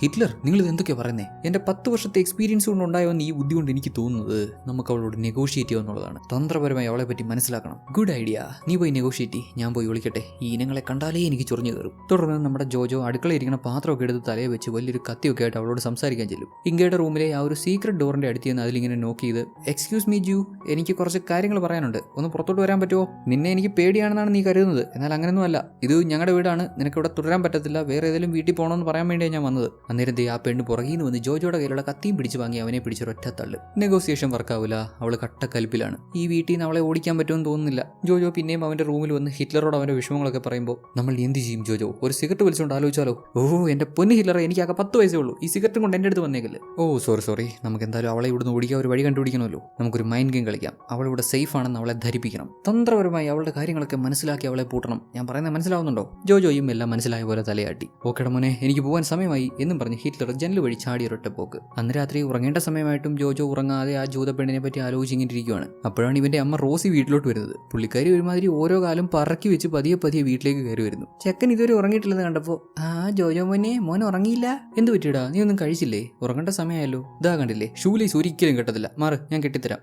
ഹിറ്റ്ലർ നിങ്ങൾ ഇത് എന്തൊക്കെയാ പറയുന്നത് എന്റെ പത്ത് വർഷത്തെ എക്സ്പീരിയൻസ് കൊണ്ട് ഉണ്ടായോന്ന് ഈ ബുദ്ധി കൊണ്ട് എനിക്ക് തോന്നുന്നത് നമുക്ക് അവളോട് നെഗോഷിയേറ്റ് ചെയ്യുമെന്നുള്ളതാണ് തന്ത്രപരമായി അവളെ പറ്റി മനസ്സിലാക്കണം. ഗുഡ് ഐഡിയ നീ പോയി നെഗോഷിയേറ്റ് ഞാൻ പോയി വിളിക്കട്ടെ. ഈ ഇനങ്ങളെ കണ്ടാലേ എനിക്ക് ചൊറിഞ്ഞു കയറും. തുടർന്ന് നമ്മുടെ ജോജോ അടുക്കളയിരിക്കുന്ന പാത്രമൊക്കെ എടുത്ത് തലയെ വെച്ച് വലിയൊരു കത്തിയൊക്കെ ആയിട്ട് അവളോട് സംസാരിക്കാൻ ചെല്ലും. ഇങ്കയുടെ റൂമിലെ ആ ഒരു സീക്രട്ട് ഡോറിന്റെ അടുത്ത് നിന്ന് അതിലിങ്ങനെ നോക്ക് ചെയ്ത് എക്സ്ക്യൂസ് മീ ജു എനിക്ക് കുറച്ച് കാര്യങ്ങൾ പറയാനുണ്ട്. ഒന്ന് പുറത്തോട്ട് വരാൻ പറ്റുമോ? നിന്നെ എനിക്ക് പേടിയാണെന്നാണ് നീ കരുതുന്നത്. എന്നാൽ അങ്ങനെയൊന്നും അല്ല ഇത് ഞങ്ങളുടെ വീടാണ്. നിനക്ക് ഇവിടെ തുടരാൻ പറ്റത്തില്ല. വേറെ ഏതെങ്കിലും വീട്ടിൽ പോകണമെന്ന് പറയാൻ വേണ്ടിയാണ് ഞാൻ വന്നത്. അന്നേരം ആ പെണ്ണ് പുറകിൽ നിന്ന് വന്ന് ജോജോയുടെ കയ്യിലുള്ള കത്തിയും പിടിച്ച് വാങ്ങി അവനെ പിടിച്ചൊരൊറ്റ തള്ളി തള്ളു നെഗോസിയേഷൻ വർക്കാവില്ല അവൾ കട്ടക്കലിപ്പിലാണ്. ഈ വീട്ടിൽ നിന്ന് അവളെ ഓടിക്കാൻ പറ്റുമെന്ന് തോന്നുന്നില്ല. ജോജോ പിന്നെയും അവന്റെ റൂമിൽ വന്ന് ഹിറ്റ്ലറോട് അവന്റെ വിഷമങ്ങളൊക്കെ പറയുമ്പോൾ നമ്മൾ എന്ത് ചെയ്യും ജോജോ? ഒരു സിഗരറ്റ് വലിച്ചുകൊണ്ട് ആലോചിച്ചാലോ? ഓ എന്റെ പൊന്ന് ഹിറ്റ്ലറെ എനിക്ക് ആകെ പത്ത് വയസ്സേ ഉള്ളൂ. ഈ സിഗരറ്റും കൊണ്ട് എന്റെ അടുത്ത് വന്നേക്കല്ലേ. ഓ സോറി സോറി നമുക്ക് എന്തായാലും അവളെ ഇവിടുന്ന് ഓടിക്കാൻ ഒരു വഴി കണ്ടുപിടിക്കണമല്ലോ. നമുക്കൊരു മൈൻഡ് ഗെയിം കളിക്കാം. അവൾ ഇവിടെ സേഫ് ആണെന്ന് അവളെ ധരിപ്പിക്കണം. തന്ത്രപരമായി അവളുടെ കാര്യങ്ങളൊക്കെ മനസ്സിലാക്കി അവളെ പൂട്ടണം. ഞാൻ പറയുന്നത് മനസ്സിലാവുന്നുണ്ടോ? ജോജോയും എല്ലാം മനസ്സിലായ പോലെ തലയാട്ടി. ഓക്കേടെ മോനെ എനിക്ക് പോകാൻ സമയമായി എന്നും പറഞ്ഞ് ഹിറ്റ്ലർ ജനൽ വഴി ചാടിയൊരൊറ്റ പോക്ക്. അന്ന് രാത്രി ഉറങ്ങേണ്ട സമയമായിട്ടും ജോജോ ഉറങ്ങാതെ ആ ജൂത പെണ്ണിനെ പറ്റി ഇരിക്കുകയാണ് അപ്പോഴാണ് ഇവന്റെ അമ്മ റോസി വീട്ടിലോട്ട് വരുന്നത്. പുള്ളിക്കാരി ഒരുമാതിരി ഓരോ കാലം പറക്കി വെച്ച് പതിയെ പതിയെ വീട്ടിലേക്ക് കയറി വരുന്നു. ചെക്കൻ ഇതുവരെ ഉറങ്ങിയിട്ടില്ലെന്ന് കണ്ടപ്പോൾ ആ ജോജോ മോനെ മോൻ ഉറങ്ങിയില്ല? എന്ത് പറ്റിയിടാ? നീ ഒന്നും കഴിച്ചില്ലേ? ഉറങ്ങേണ്ട സമയമായല്ലോ. ഇതാ കണ്ടില്ലേ ഷൂലീസ് ഒരിക്കലും കെട്ടത്തില്ല. മാറ് ഞാൻ കെട്ടിത്തരാം.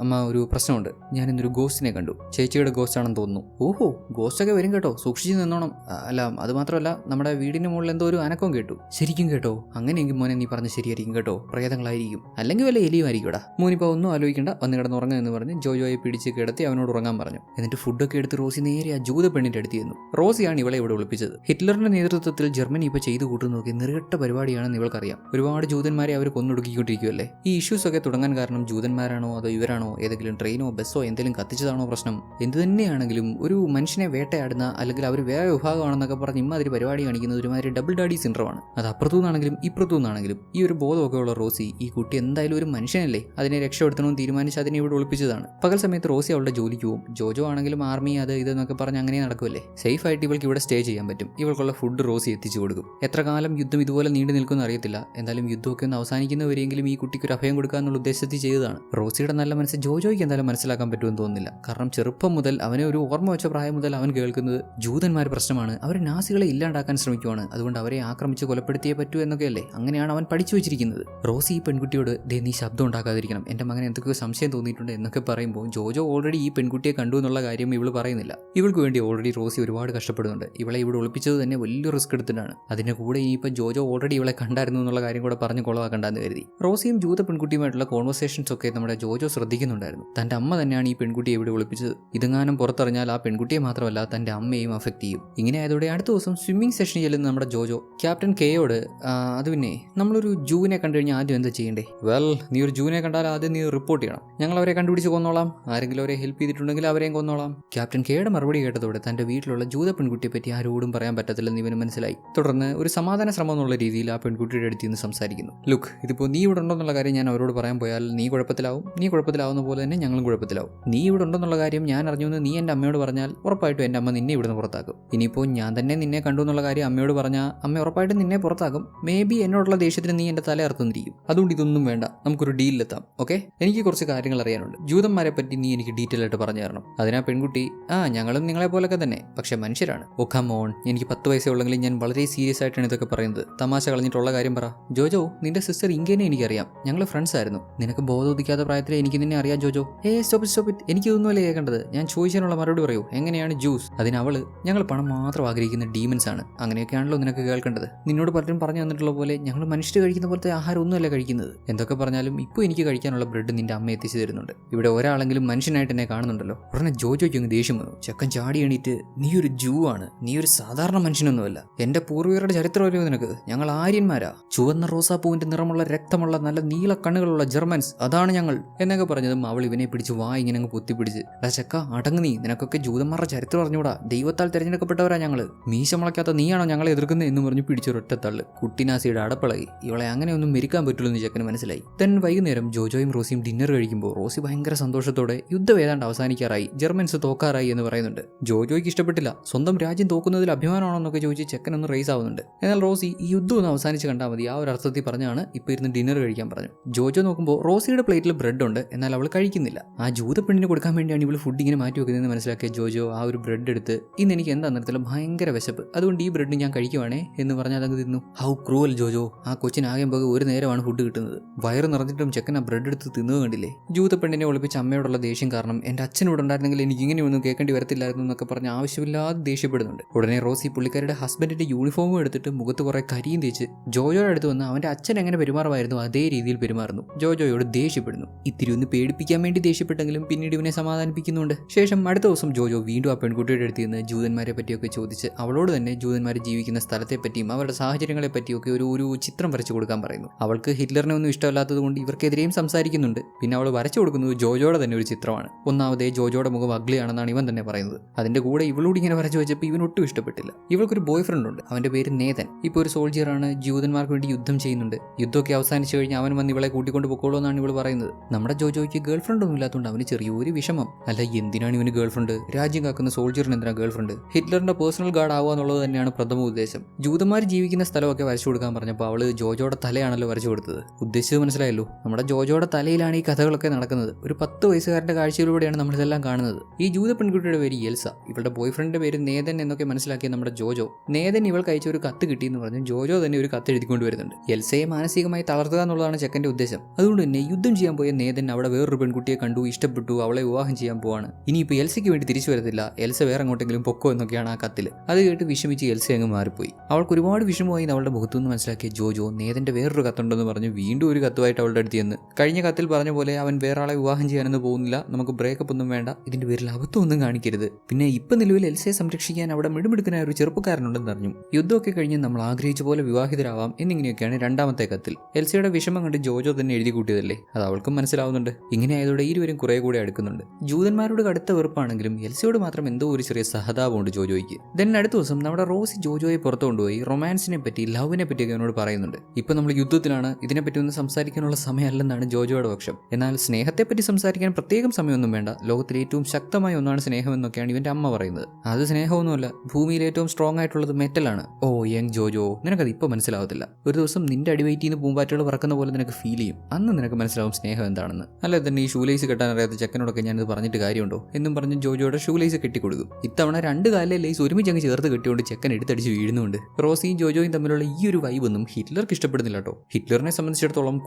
അമ്മ ഒരു പ്രശ്നമുണ്ട്. ഞാൻ ഇന്നൊരു ഗോസ്റ്റിനെ കണ്ടു. ചേച്ചിയുടെ ഗോസ്റ്റ് ആണെന്ന് തോന്നുന്നു. ഓഹോ ഗോസ്റ്റ് ഒക്കെ വരും കേട്ടോ. സൂക്ഷിച്ചു നിന്നോണം. അല്ല അത് മാത്രമല്ല നമ്മുടെ വീടിന് മുകളിൽ എന്തോ ഒരു അനക്കം കേട്ടു. ശരിക്കും കേട്ടോ? അങ്ങനെയെങ്കിൽ മോനെ നീ പറഞ്ഞ ശരിയായിരിക്കും കേട്ടോ. പ്രേതങ്ങളായിരിക്കും. അല്ലെങ്കിൽ വല്ല എലിയും ആയിരിക്കൂടാ മോനിപ്പോൾ ഒന്നും ആലോചിക്കേണ്ട. വന്ന് കിടന്ന് ഉറങ്ങുക എന്ന് പറഞ്ഞ് ജോജോയെ പിടിച്ച് കിടത്തി അവനോട് ഉറങ്ങാൻ പറഞ്ഞു. എന്നിട്ട് ഫുഡൊക്കെ എടുത്ത് റോസി നേരെ ആ ജൂത പെണ്ണിന്റെ അടുത്ത് ചെന്നു. റോസിയാണ് ഇവളെ ഇവിടെ ഒളിപ്പിച്ചത് ഹിറ്റ്ലറിന്റെ നേതൃത്വത്തിൽ ജർമ്മനി ഇപ്പോൾ ചെയ്തു കൂട്ടുന്നതൊക്കെ നിറുകെട്ട പരിപാടിയാണെന്ന് ഇവൾക്കറിയാം. ഒരുപാട് ജൂതന്മാരെ അവർ കൊന്നൊടുക്കിക്കൊണ്ടിരിക്കുമല്ലേ ഈ ഇഷ്യൂസ് ഒക്കെ തുടങ്ങാൻ കാരണം ജൂതന്മാരാണോ അതോ ഇവരാണോ? ഏതെങ്കിലും ട്രെയിനോ ബസ്സോ എന്തെങ്കിലും കത്തിച്ചതാണോ പ്രശ്നം? എന്ത് തന്നെയാണെങ്കിലും ഒരു മനുഷ്യനെ വേട്ടയാടുന്ന അല്ലെങ്കിൽ അവർ വേറെ വിഭാഗമാണെന്നൊക്കെ പറഞ്ഞ് ഇമ്മാതിരി പരിപാടി കാണിക്കുന്നത് ഒരുമാതിരി ഡബിൾ ഡാഡി സിൻഡ്രമാണ് അത് അപ്പുറത്തു നിന്നാണെങ്കിലും ഇപ്പുറത്തു നിന്നാണെങ്കിലും ഈ ഒരു ബോധമൊക്കെ ഉള്ള റോസി ഈ കുട്ടി എന്തായാലും ഒരു മനുഷ്യനല്ലേ? അതിനെ രക്ഷപ്പെടുത്തണമെന്ന് തീരുമാനിച്ച് അതിനെ ഇവിടെ ഒളിപ്പിച്ചതാണ്. പകൽ സമയത്ത് റോസി അവളുടെ ജോലിക്ക് പോകും. ജോജോ ആണെങ്കിലും ആർമി അത് ഇതെന്നൊക്കെ പറഞ്ഞ് അങ്ങനെ നടക്കുമല്ലേ സേഫ് ആയിട്ട് ഇവൾക്ക് ഇവിടെ സ്റ്റേ ചെയ്യാൻ പറ്റും. ഇവൾക്കുള്ള ഫുഡ് റോസി എത്തിച്ചു കൊടുക്കും. എത്ര കാലം യുദ്ധം ഇതുപോലെ നീണ്ടു നിൽക്കുമെന്ന് അറിയത്തില്ല. എന്തായാലും യുദ്ധമൊക്കെ ഒന്ന് അവസാനിക്കുന്നവരെങ്കിലും ഈ കുട്ടിക്ക് ഒരു അഭയം കൊടുക്കുക എന്നുള്ള ഉദ്ദേശത്തിൽ ചെയ്തതാണ്. റോസിയുടെ നല്ല മനസ്സ് ജോജോയ്ക്ക് എന്തായാലും മനസ്സിലാക്കാൻ പറ്റുമെന്ന് തോന്നുന്നില്ല. കാരണം ചെറുപ്പം മുതൽ അവനെ ഒരു ഓർമ്മ വെച്ച പ്രായം മുതൽ അവൻ കേൾക്കുന്നത് ജൂതന്മാർ പ്രശ്നമാണ്. അവർ നാസികളെ ഇല്ലാണ്ടാക്കാൻ ശ്രമിക്കുവാണ്. അതുകൊണ്ട് അവരെ ആക്രമിച്ച് കൊലപ്പെടുത്തിയേ പറ്റൂ എന്നൊക്കെയല്ലേ? അങ്ങനെയാണ് അവൻ പഠിച്ചു വെച്ചിരിക്കുന്നത്. റോസി ഈ പെൺകുട്ടിയോട് ദേ നീ ശബ്ദം ഉണ്ടാക്കാതിരിക്കണം. എന്റെ മകൻ എന്തൊക്കെയോ സംശയം തോന്നിയിട്ടുണ്ട് എന്നൊക്കെ പറയുമ്പോൾ ജോജോ ഓൾറെഡി ഈ പെൺകുട്ടിയെ കണ്ടു എന്നുള്ള കാര്യം ഇവൾ പറയുന്നില്ല. ഇവൾക്ക് വേണ്ടി ഓൾറെഡി റോസി ഒരുപാട് കഷ്ടപ്പെടുന്നുണ്ട്. ഇവളെ ഇവിടെ ഒളിപ്പിച്ചത് തന്നെ വലിയ റിസ്ക് എടുത്തിട്ടാണ്. അതിന്റെ കൂടെ ഇനിയിപ്പോൾ ജോജോ ഓൾറെഡി ഇവളെ കണ്ടായിരുന്നു എന്നുള്ള കാര്യം കൂടെ പറഞ്ഞ് കൊളവാക്കണ്ടെന്ന് കരുതി. റോസിയും ജൂത പെൺകുട്ടിയുമായിട്ടുള്ള കോൺവെർസേഷൻസ് ഒക്കെ നമ്മുടെ ജോജോ ശ്രദ്ധിക്കുന്നുണ്ടായിരുന്നു. തന്റെ അമ്മ തന്നെയാണ് ഈ പെൺകുട്ടിയെ ഇവിടെ ഒളിപ്പിച്ചത്. ഇതെങ്ങാനും പുറത്തറിഞ്ഞാൽ ആ പെൺകുട്ടിയെ മാത്രമല്ല തന്റെ അമ്മയെയും അഫക്റ്റ് ചെയ്യും. ഇങ്ങനെ ആയതോടെ അടുത്ത ദിവസം സ്വിമ്മിംഗ് സെഷൻ ചെല്ലുന്ന നമ്മുടെ ജോജോ ക്യാപ്റ്റൻ കെയോട് "ആ, അത് പിന്നെ നമ്മളൊരു ജൂവിനെ കണ്ടു കഴിഞ്ഞാൽ ആദ്യം എന്താ ചെയ്യേണ്ടേ? വെൽ നീ ഒരു ജൂനെ കണ്ടാൽ ആദ്യം നീ റിപ്പോർട്ട് ചെയ്യണം. ഞങ്ങൾ അവരെ കണ്ടുപിടിച്ച് കൊന്നോളാം. ആരെങ്കിലും അവരെ ഹെൽപ്പ് ചെയ്തിട്ടുണ്ടെങ്കിൽ അവരെയും കൊന്നോളാം. ക്യാപ്റ്റൻ കെയുടെ മറുപടി കേട്ടതോടെ തന്റെ വീട്ടിലുള്ള ജൂത പെൺകുട്ടിയെ പറ്റി ആരോടും പറയാൻ പറ്റത്തില്ലെന്ന് ഇവന് മനസ്സിലായി. തുടർന്ന് ഒരു സമാധാന ശ്രമം എന്നുള്ള രീതിയിൽ ആ പെൺകുട്ടിയുടെ അടുത്ത് നിന്ന് സംസാരിക്കുന്നു. ലുക്ക് ഇതിപ്പോൾ നീ ഇവിടെ ഉണ്ടെന്നുള്ള കാര്യം ഞാൻ അവരോട് പറയാൻ പോയാൽ നീ കുഴപ്പത്തിലാവും. നീ കുഴപ്പത്തിലാവുന്ന പോലെ തന്നെ ഞങ്ങളും കുഴപ്പത്തിലാവും. നീ ഇവിടെ ഉണ്ടെന്നുള്ള കാര്യം ഞാൻ അറിഞ്ഞു എന്ന് നീ എന്റെ അമ്മയോട് പറഞ്ഞാൽ ഉറപ്പായിട്ടും എന്റെ അമ്മ നിന്നെ ഇവിടുന്ന് പുറത്താക്കും. ഇനിയിപ്പോൾ ഞാൻ തന്നെ നിന്നെ കണ്ടു എന്നുള്ള കാര്യം അമ്മയോട് പറഞ്ഞാൽ അമ്മ ഉറപ്പായിട്ടും നിന്നെ പുറത്താക്കും. മേ ബി എന്നോടുള്ള ദേഷ്യത്തിന് നീ എന്റെ തല അറുത്തുന്നിരിക്കും. അതുകൊണ്ട് ഇതൊന്നും വേണ്ട. നമുക്കൊരു ഡീലിലെത്താം ഓക്കെ എനിക്ക് കുറച്ച് കാര്യങ്ങൾ അറിയാനുണ്ട്. ജൂതന്മാരെ പറ്റി നീ എനിക്ക് ഡീറ്റെയിൽ ആയിട്ട് പറഞ്ഞു തരണം. അതിനാ പെൺകുട്ടി ആ ഞങ്ങളും നിങ്ങളെ പോലൊക്കെ തന്നെ പക്ഷെ മനുഷ്യരാണ്. ഓ മോൺ എനിക്ക് പത്ത് വയസ്സേ ഉള്ളെങ്കിലും ഞാൻ വളരെ സീരിയസ് ആയിട്ടാണ് ഇതൊക്കെ പറയുന്നത്. തമാശ കളഞ്ഞിട്ടുള്ള കാര്യം പറ. ജോജോ നിന്റെ സിസ്റ്റർ ഇങ്ങനെ എനിക്കറിയാം. ഞങ്ങൾ ഫ്രണ്ട്സ് ആയിരുന്നു. നിനക്ക് ബോധോദിക്കാത്ത പ്രായത്തിൽ എനിക്ക് നിന്നെ അറിയാം ജോജോ. ഏ സ്റ്റോപ്പ് സ്റ്റോപ്പ് ഇറ്റ് എനിക്ക് ഇതൊന്നുമല്ലേ കേൾക്കേണ്ടത്. ഞാൻ ചോദിച്ചാനുള്ള മറുപടി പറയൂ. എങ്ങനെയാണ് ജ്യൂസ് അതിന് അവൾ ഞങ്ങൾ പണം മാത്രം ആഗ്രഹിക്കുന്ന ഡീമൻസ് ആണ്. അങ്ങനെയൊക്കെയാണല്ലോ നിനക്ക് കേൾക്കേണ്ടത്. നിന്നോട് പലരും പറഞ്ഞു തന്നിട്ടുള്ള പോലെ ഞങ്ങൾ മനുഷ്യർ കഴിക്കുന്ന പോലത്തെ ആഹാരം ഒന്നുമല്ല കഴിക്കുന്നത്. എന്തൊക്കെ പറഞ്ഞാലും ഇപ്പോൾ എനിക്ക് കഴിക്കാനുള്ള ബ്രെഡ് നിന്റെ അമ്മ എത്തിച്ചു തരുന്നുണ്ട്. ഇവിടെ ഒരാളെങ്കിലും മനുഷ്യനായിട്ട് എന്നെ കാണുന്നുണ്ടല്ലോ. ഉടനെ ജോജോയ്ക്ക് അങ്ങ് ദേഷ്യം വന്നു. ചെക്കൻ ചാടി എണീറ്റ് നീ ഒരു ജൂ ആണ് നീ ഒരു സാധാരണ മനുഷ്യനൊന്നുമല്ല. എന്റെ പൂർവികരുടെ ചരിത്രം അറിയോ നിനക്ക്? ഞങ്ങൾ ആര്യന്മാരാ. ചുവന്ന റോസാപ്പൂവിന്റെ നിറമുള്ള രക്തമുള്ള നല്ല നീല കണ്ണുകളുള്ള ജർമ്മൻസ്. അതാണ് ഞങ്ങൾ. എന്നൊക്കെ പറഞ്ഞതും അവൾ ഇവനെ പിടിച്ച് വാ ഇങ്ങനെ അങ്ങ് പൊത്തിപ്പിടിച്ച് ആ ചെക്ക അടങ്ങ് നീ. നിനക്കൊക്കെ ജൂതന്മാരുടെ ചരിത്രം അറിഞ്ഞൂടാ. ദൈവത്താൽ തിരഞ്ഞെടുക്കപ്പെട്ടവരാ ഞങ്ങൾ മീശ മുളയ്ക്കാത്ത നീയാണോ ഞങ്ങളെ എതിർക്കുന്നത് എന്ന് പറഞ്ഞ് പിടിച്ചൊരൊറ്റ തള്ളു. കുട്ടിനാസിയുടെ അടപ്പളകി. ഇവളെ അങ്ങനെയൊന്നും മെരിക്കാൻ പറ്റുള്ളൂ എന്ന് ചെക്കന് മനസ്സിലായി. തെൻ വൈകുന്നേരം ജോജോയും റോസിയും ഡിന്നർ കഴിക്കുമ്പോൾ റോസി ഭയങ്കര സന്തോഷത്തോടെ യുദ്ധം ഏതാണ്ട് അവസാനിക്കാറായി ജർമ്മൻസ് തോക്കാറായി എന്ന് പറയുന്നുണ്ട്. ജോജോയ്ക്ക് ഇഷ്ടപ്പെട്ടില്ല സ്വന്തം രാജ്യം തോക്കുന്നതിൽ അഭിമാനമാണെന്നൊക്കെ ചോദിച്ച് ചെക്കൻ ഒന്ന് റേസ് ആവുന്നുണ്ട്. എന്നാൽ റോസി ഈ യുദ്ധം ഒന്ന് അവസാനിച്ച് കണ്ടാൽ മതി ആ ഒരു അർത്ഥത്തിൽ പറഞ്ഞാണ് ഇപ്പോൾ ഇരുന്ന് ഡിന്നർ കഴിക്കാൻ പറഞ്ഞു ജോജോ നോക്കുമ്പോൾ റോസിയുടെ പ്ലേറ്റിൽ ബ്രെഡ് ഉണ്ട് എന്നാൽ അവൾ കഴിക്കുന്നില്ല. ആ ജൂത പെണ്ണിന് കൊടുക്കാൻ വേണ്ടിയാണ് ഇവൾ ഫുഡ് ഇങ്ങനെ മാറ്റി വെക്കുന്നതെന്ന് മനസ്സിലാക്കിയ ജോജോ ആ ഒരു ബ്രെഡ് എടുത്ത് ഇന്ന് എനിക്ക് എന്താ നിർത്തില്ല ഭയങ്കര വിശപ്പ് അതുകൊണ്ട് ഈ ബ്രെഡ് ഞാൻ കഴിക്കുവാണേ? എന്ന് പറഞ്ഞാൽ അതങ്ങ് തിന്നു. How cruel Jojo. ആ കൊച്ചിനാകെ പോകെ ഒരു നേരമാണ് ഫുഡ് കിട്ടുന്നത്. വയറ് നിറഞ്ഞിട്ടും ചെക്കൻ ആ ബ്രെഡ് എടുത്ത് തിന്നത് കണ്ടില്ലേ? ജൂത പെണ്ണിനെ ഒളിപ്പിച്ച അമ്മയോടുള്ള ദേഷ്യം കാരണം എന്റെ അച്ഛനോട് ഉണ്ടായിരുന്നെങ്കിൽ എനിക്ക് ഇങ്ങനെയൊന്നും കേൾക്കേണ്ടി വരത്തില്ലായിരുന്നു എന്നൊക്കെ പറഞ്ഞ് ആവശ്യമില്ലാതെ ദേഷ്യപ്പെടുന്നുണ്ട്. ഉടനെ റോസി പുള്ളിക്കാരുടെ ഹസ്ബൻഡിന്റെ യൂണിഫോമും എടുത്തിട്ട് മുഖത്ത് കുറെ കരിയും തേച്ച് ജോജോയുടെ അടുത്ത് വന്ന് അവന്റെ അച്ഛൻ എങ്ങനെ പെരുമാറുമായിരുന്നു അതേ രീതിയിൽ പെരുമാറുന്നു. ജോജോയോട് ദേഷ്യപ്പെടുന്നു. ഇത്തിരി ഒന്ന് പേടിപ്പിക്കാൻ വേണ്ടി ദേഷ്യപ്പെട്ടെങ്കിലും പിന്നീട് ഇവനെ സമാധാനിപ്പിക്കുന്നുണ്ട്. ശേഷം അടുത്ത ദിവസം ജോജോ വീണ്ടും ആ പെൺകുട്ടിയുടെ അടുത്ത് നിന്ന് ജൂതന്മാരെ പറ്റിയൊക്കെ ചോദിച്ച് അവളോട് തന്നെ ജൂതന്മാർ ജീവിക്കുന്ന സ്ഥലത്തെ പറ്റിയും അവരുടെ സാഹചര്യങ്ങളെ പറ്റിയൊക്കെ ഒരു ഒരു ചിത്രം വരച്ചു കൊടുക്കാൻ പറയുന്നു. അവൾക്ക് ഹിറ്റ്ലറിനെ ഒന്നും ഇഷ്ടമല്ലാത്തത് കൊണ്ട് ഇവർക്കെതിരെയും സംസാരിക്കുന്നുണ്ട്. പിന്നെ അവൾ വരച്ചു കൊടുക്കുന്നത് ജോജോയുടെ തന്നെ ഒരു ചിത്രമാണ്. ഒന്നാമതേ ജോജോയുടെ മുഖം അഗ്ലിയാണെന്നാണ് ഇവൻ തന്നെ പറയുന്നത്. അതിന്റെ കൂടെ ഇവളോട് ഇങ്ങനെ വരച്ചു വെച്ചപ്പോൾ ഇവൻ ഒട്ടും ഇഷ്ടപ്പെട്ടില്ല. ഇവൾക്കൊരു ബോയ് ഫ്രണ്ട് ഉണ്ട്. അവന്റെ പേര് നേതൻ. ഇപ്പോൾ ഒരു സോൾജിയറാണ് ജൂതന്മാർക്ക് വേണ്ടി യുദ്ധം ചെയ്യുന്നുണ്ട്. യുദ്ധമൊക്കെ അവസാനിച്ചു കഴിഞ്ഞാൽ അവൻ വന്ന് ഇവളെ കൂട്ടിക്കൊണ്ട് പൊക്കോളൂ എന്നാണ് ഇവൾ പറയുന്നത്. നമ്മുടെ ജോജോയ്ക്ക് ഗേൾ ഫ്രണ്ട് ഒന്നും ഇല്ലാത്തതുകൊണ്ട് അവന് ചെറിയൊരു വിഷമം. അല്ല എന്തിനാണ് ഇവന് ഗേൾ ഫ്രണ്ട് രാജ്യം കാക്കുന്ന സോൾജിയറിന് എന്തിനാണ് ഗേൾ ഫ്രണ്ട് ഹിറ്റ്ലറിന്റെ പേഴ്സണൽ ഗാർഡ് ആവുക എന്നുള്ളത് തന്നെയാണ് പ്രഥമ ഉദ്ദേശം. ജൂതന്മാർ ജീവിക്കുന്ന സ്ഥലമൊക്കെ വരച്ചു കൊടുക്കാൻ പറഞ്ഞപ്പോൾ അവൾ ജോജോയുടെ തലയാണല്ലോ വരച്ചു കൊടുത്തത്. ഉദ്ദേശിച്ചത് മനസ്സിലായല്ലോ? നമ്മുടെ ജോജോയുടെ തലയിലാണ് ഈ കഥകളൊക്കെ നടക്കുന്നത്. ഒരു പത്ത് വയസ്സുകാരന്റെ കാഴ്ചയിലൂടെയാണ് നമ്മളിതെല്ലാം കാണുന്നത്. ഈ ജൂത പെൺകുട്ടിയുടെ പേര് എൽസ. ഇവളുടെ ബോയ് ഫ്രണ്ടിന്റെ പേര് നേതൻ എന്നൊക്കെ മനസ്സിലാക്കിയ നമ്മുടെ ജോജോ നേതൻ ഇവൾക്ക് അയച്ച ഒരു കത്ത് കിട്ടിയെന്ന് പറഞ്ഞ് ജോജോ തന്നെ ഒരു കത്ത് എഴുതിക്കൊണ്ട് വരുന്നുണ്ട് എൽസയെ മാനസികമായി തളർത്തുക എന്നുള്ളതാണ് ചെക്കന്റെ ഉദ്ദേശം. അതുകൊണ്ട് തന്നെ യുദ്ധം ചെയ്യാൻ പോയ നേതൻ അവിടെ വേറൊരു പെൺകുട്ടിയെ കണ്ടു ഇഷ്ടപ്പെട്ടു അവളെ വിവാഹം ചെയ്യാൻ പോവാണ്. ഇനിയിപ്പോൾ എൽസയ്ക്ക് വേണ്ടി തിരിച്ചു വരത്തില്ല. എൽസ വേറെ എങ്ങോട്ടെങ്കിലും പൊക്കോ എന്നൊക്കെയാണ് ആ കത്തിൽ അത് കേട്ട് വിഷമിച്ച് എൽസ അങ്ങ് മാറിപ്പോയി. അവൾക്ക് ഒരുപാട് വിഷമമായി അവളുടെ മുഖത്തു നിന്ന് മനസ്സിലാക്കിയ ജോജോ നേതന്റെ വേറൊരു കത്തുണ്ടെന്ന് പറഞ്ഞ് വീണ്ടും ഒരു കത്തുമായിട്ട് അവളുടെ അടുത്ത് ചെന്ന്. കഴിഞ്ഞ കത്തിൽ പറഞ്ഞ പോലെ അവൻ വേറെ ആളെ വിവാഹം ചെയ്യാനൊന്നും പോകുന്നില്ല. നമുക്ക് ബ്രേക്കപ്പ് ഒന്നും വേണ്ട. ഇതിന്റെ പേരിൽ അബദ്ധമൊന്നും കാണിക്കരുത്. പിന്നെ ഇപ്പം നിലവിൽ എൽസയെ സംരക്ഷിക്കാൻ അവിടെ മിടുമിടുക്കനായ ഒരു ചെറുപ്പക്കാരനുണ്ടെന്ന് അറിഞ്ഞു. യുദ്ധമൊക്കെ കഴിഞ്ഞ് നമ്മൾ ആഗ്രഹിച്ച പോലെ വിവാഹിതരാവാം എന്നിങ്ങനെയൊക്കെയാണ് രണ്ടാമത്തെ കത്തിൽ. എൽസയുടെ വിഷമം കണ്ട് ജോജോ തന്നെ എഴുതി കൂട്ടിയതല്ലേ? അത് അവൾക്കും മനസ്സിലാവുന്നുണ്ട്. ഇങ്ങനെ ആയതോടെ ഇരുവരും കുറെ കൂടെ അടുക്കുന്നുണ്ട്. ജൂതന്മാരോട് കടുത്ത വെറുപ്പാണെങ്കിലും എൽസയോട് മാത്രം എന്തോ ഒരു ചെറിയ സഹതാപമുണ്ട് ജോജോയ്ക്ക്. ദെൻ അടുത്ത ദിവസം നമ്മുടെ റോസി ജോജോയെ പുറത്തു കൊണ്ടുപോയി റൊമാൻസിനെ പറ്റി ലവിനെ പറ്റിയൊക്കെ അവനോട് പറയുന്നുണ്ട്. ഇപ്പൊ നമ്മൾ യുദ്ധത്തിലാണ്. ഇതിനെപ്പറ്റി ഒന്ന് സംസാരിക്കാനുള്ള സമയമല്ലെന്നാണ് ജോജോയുടെ പക്ഷം. എന്നാൽ സ്നേഹത്തെപ്പറ്റി സംസാരിക്കാൻ പ്രത്യേകം സമയമൊന്നും വേണ്ട. ലോകത്തിലെ ഏറ്റവും ശക്തമായ ഒന്നാണ് സ്നേഹം എന്നൊക്കെയാണ് ഇവന്റെ അമ്മ പറയുന്നത്. അത് സ്നേഹമൊന്നുമല്ല ഭൂമിയിൽ ഏറ്റവും സ്ട്രോങ് ആയിട്ടുള്ളത് മെറ്റലാണ്. ഓ യങ് ജോജോ നിനക്കത് ഇപ്പോൾ മനസ്സിലാവത്തില്ല. ഒരു ദിവസം നിന്റെ അടിവയറ്റിൽ നിന്ന് പൂമ്പാറ്റകൾ പറക്കുന്ന പോലെ നിനക്ക് ഫീൽ ചെയ്യും. അന്ന് നിനക്ക് മനസ്സിലാവും സ്നേഹം എന്താണെന്ന്. അല്ലെ തന്നെ ഈ ഷൂലേസ് കെട്ടാൻ അറിയാത്ത ചെക്കനോടൊക്കെ ഞാനിത് പറഞ്ഞിട്ട് കാര്യമുണ്ടോ? എന്നും പറഞ്ഞ് ജോജോയുടെ ഷൂലേസ് കെട്ടിക്കൊടുക്കും. ഇത്തവണ രണ്ട് കാലിലെ ലേസ് ഒരുമിച്ച് അങ്ങ് ചേർത്ത് കെട്ടിയോണ്ട് ചെക്കൻ എടുത്തടിച്ച് വീഴുന്നുണ്ട്. റോസിയും ജോജോയും തമ്മിലുള്ള ഈ ഒരു വൈബൊന്നും ഹിറ്റ്ലർക്ക് ഇഷ്ടപ്പെടുന്നില്ല കേട്ടോ. ഹിറ്റ്ലറിനെ സംബന്ധിച്ചിടത്തോളം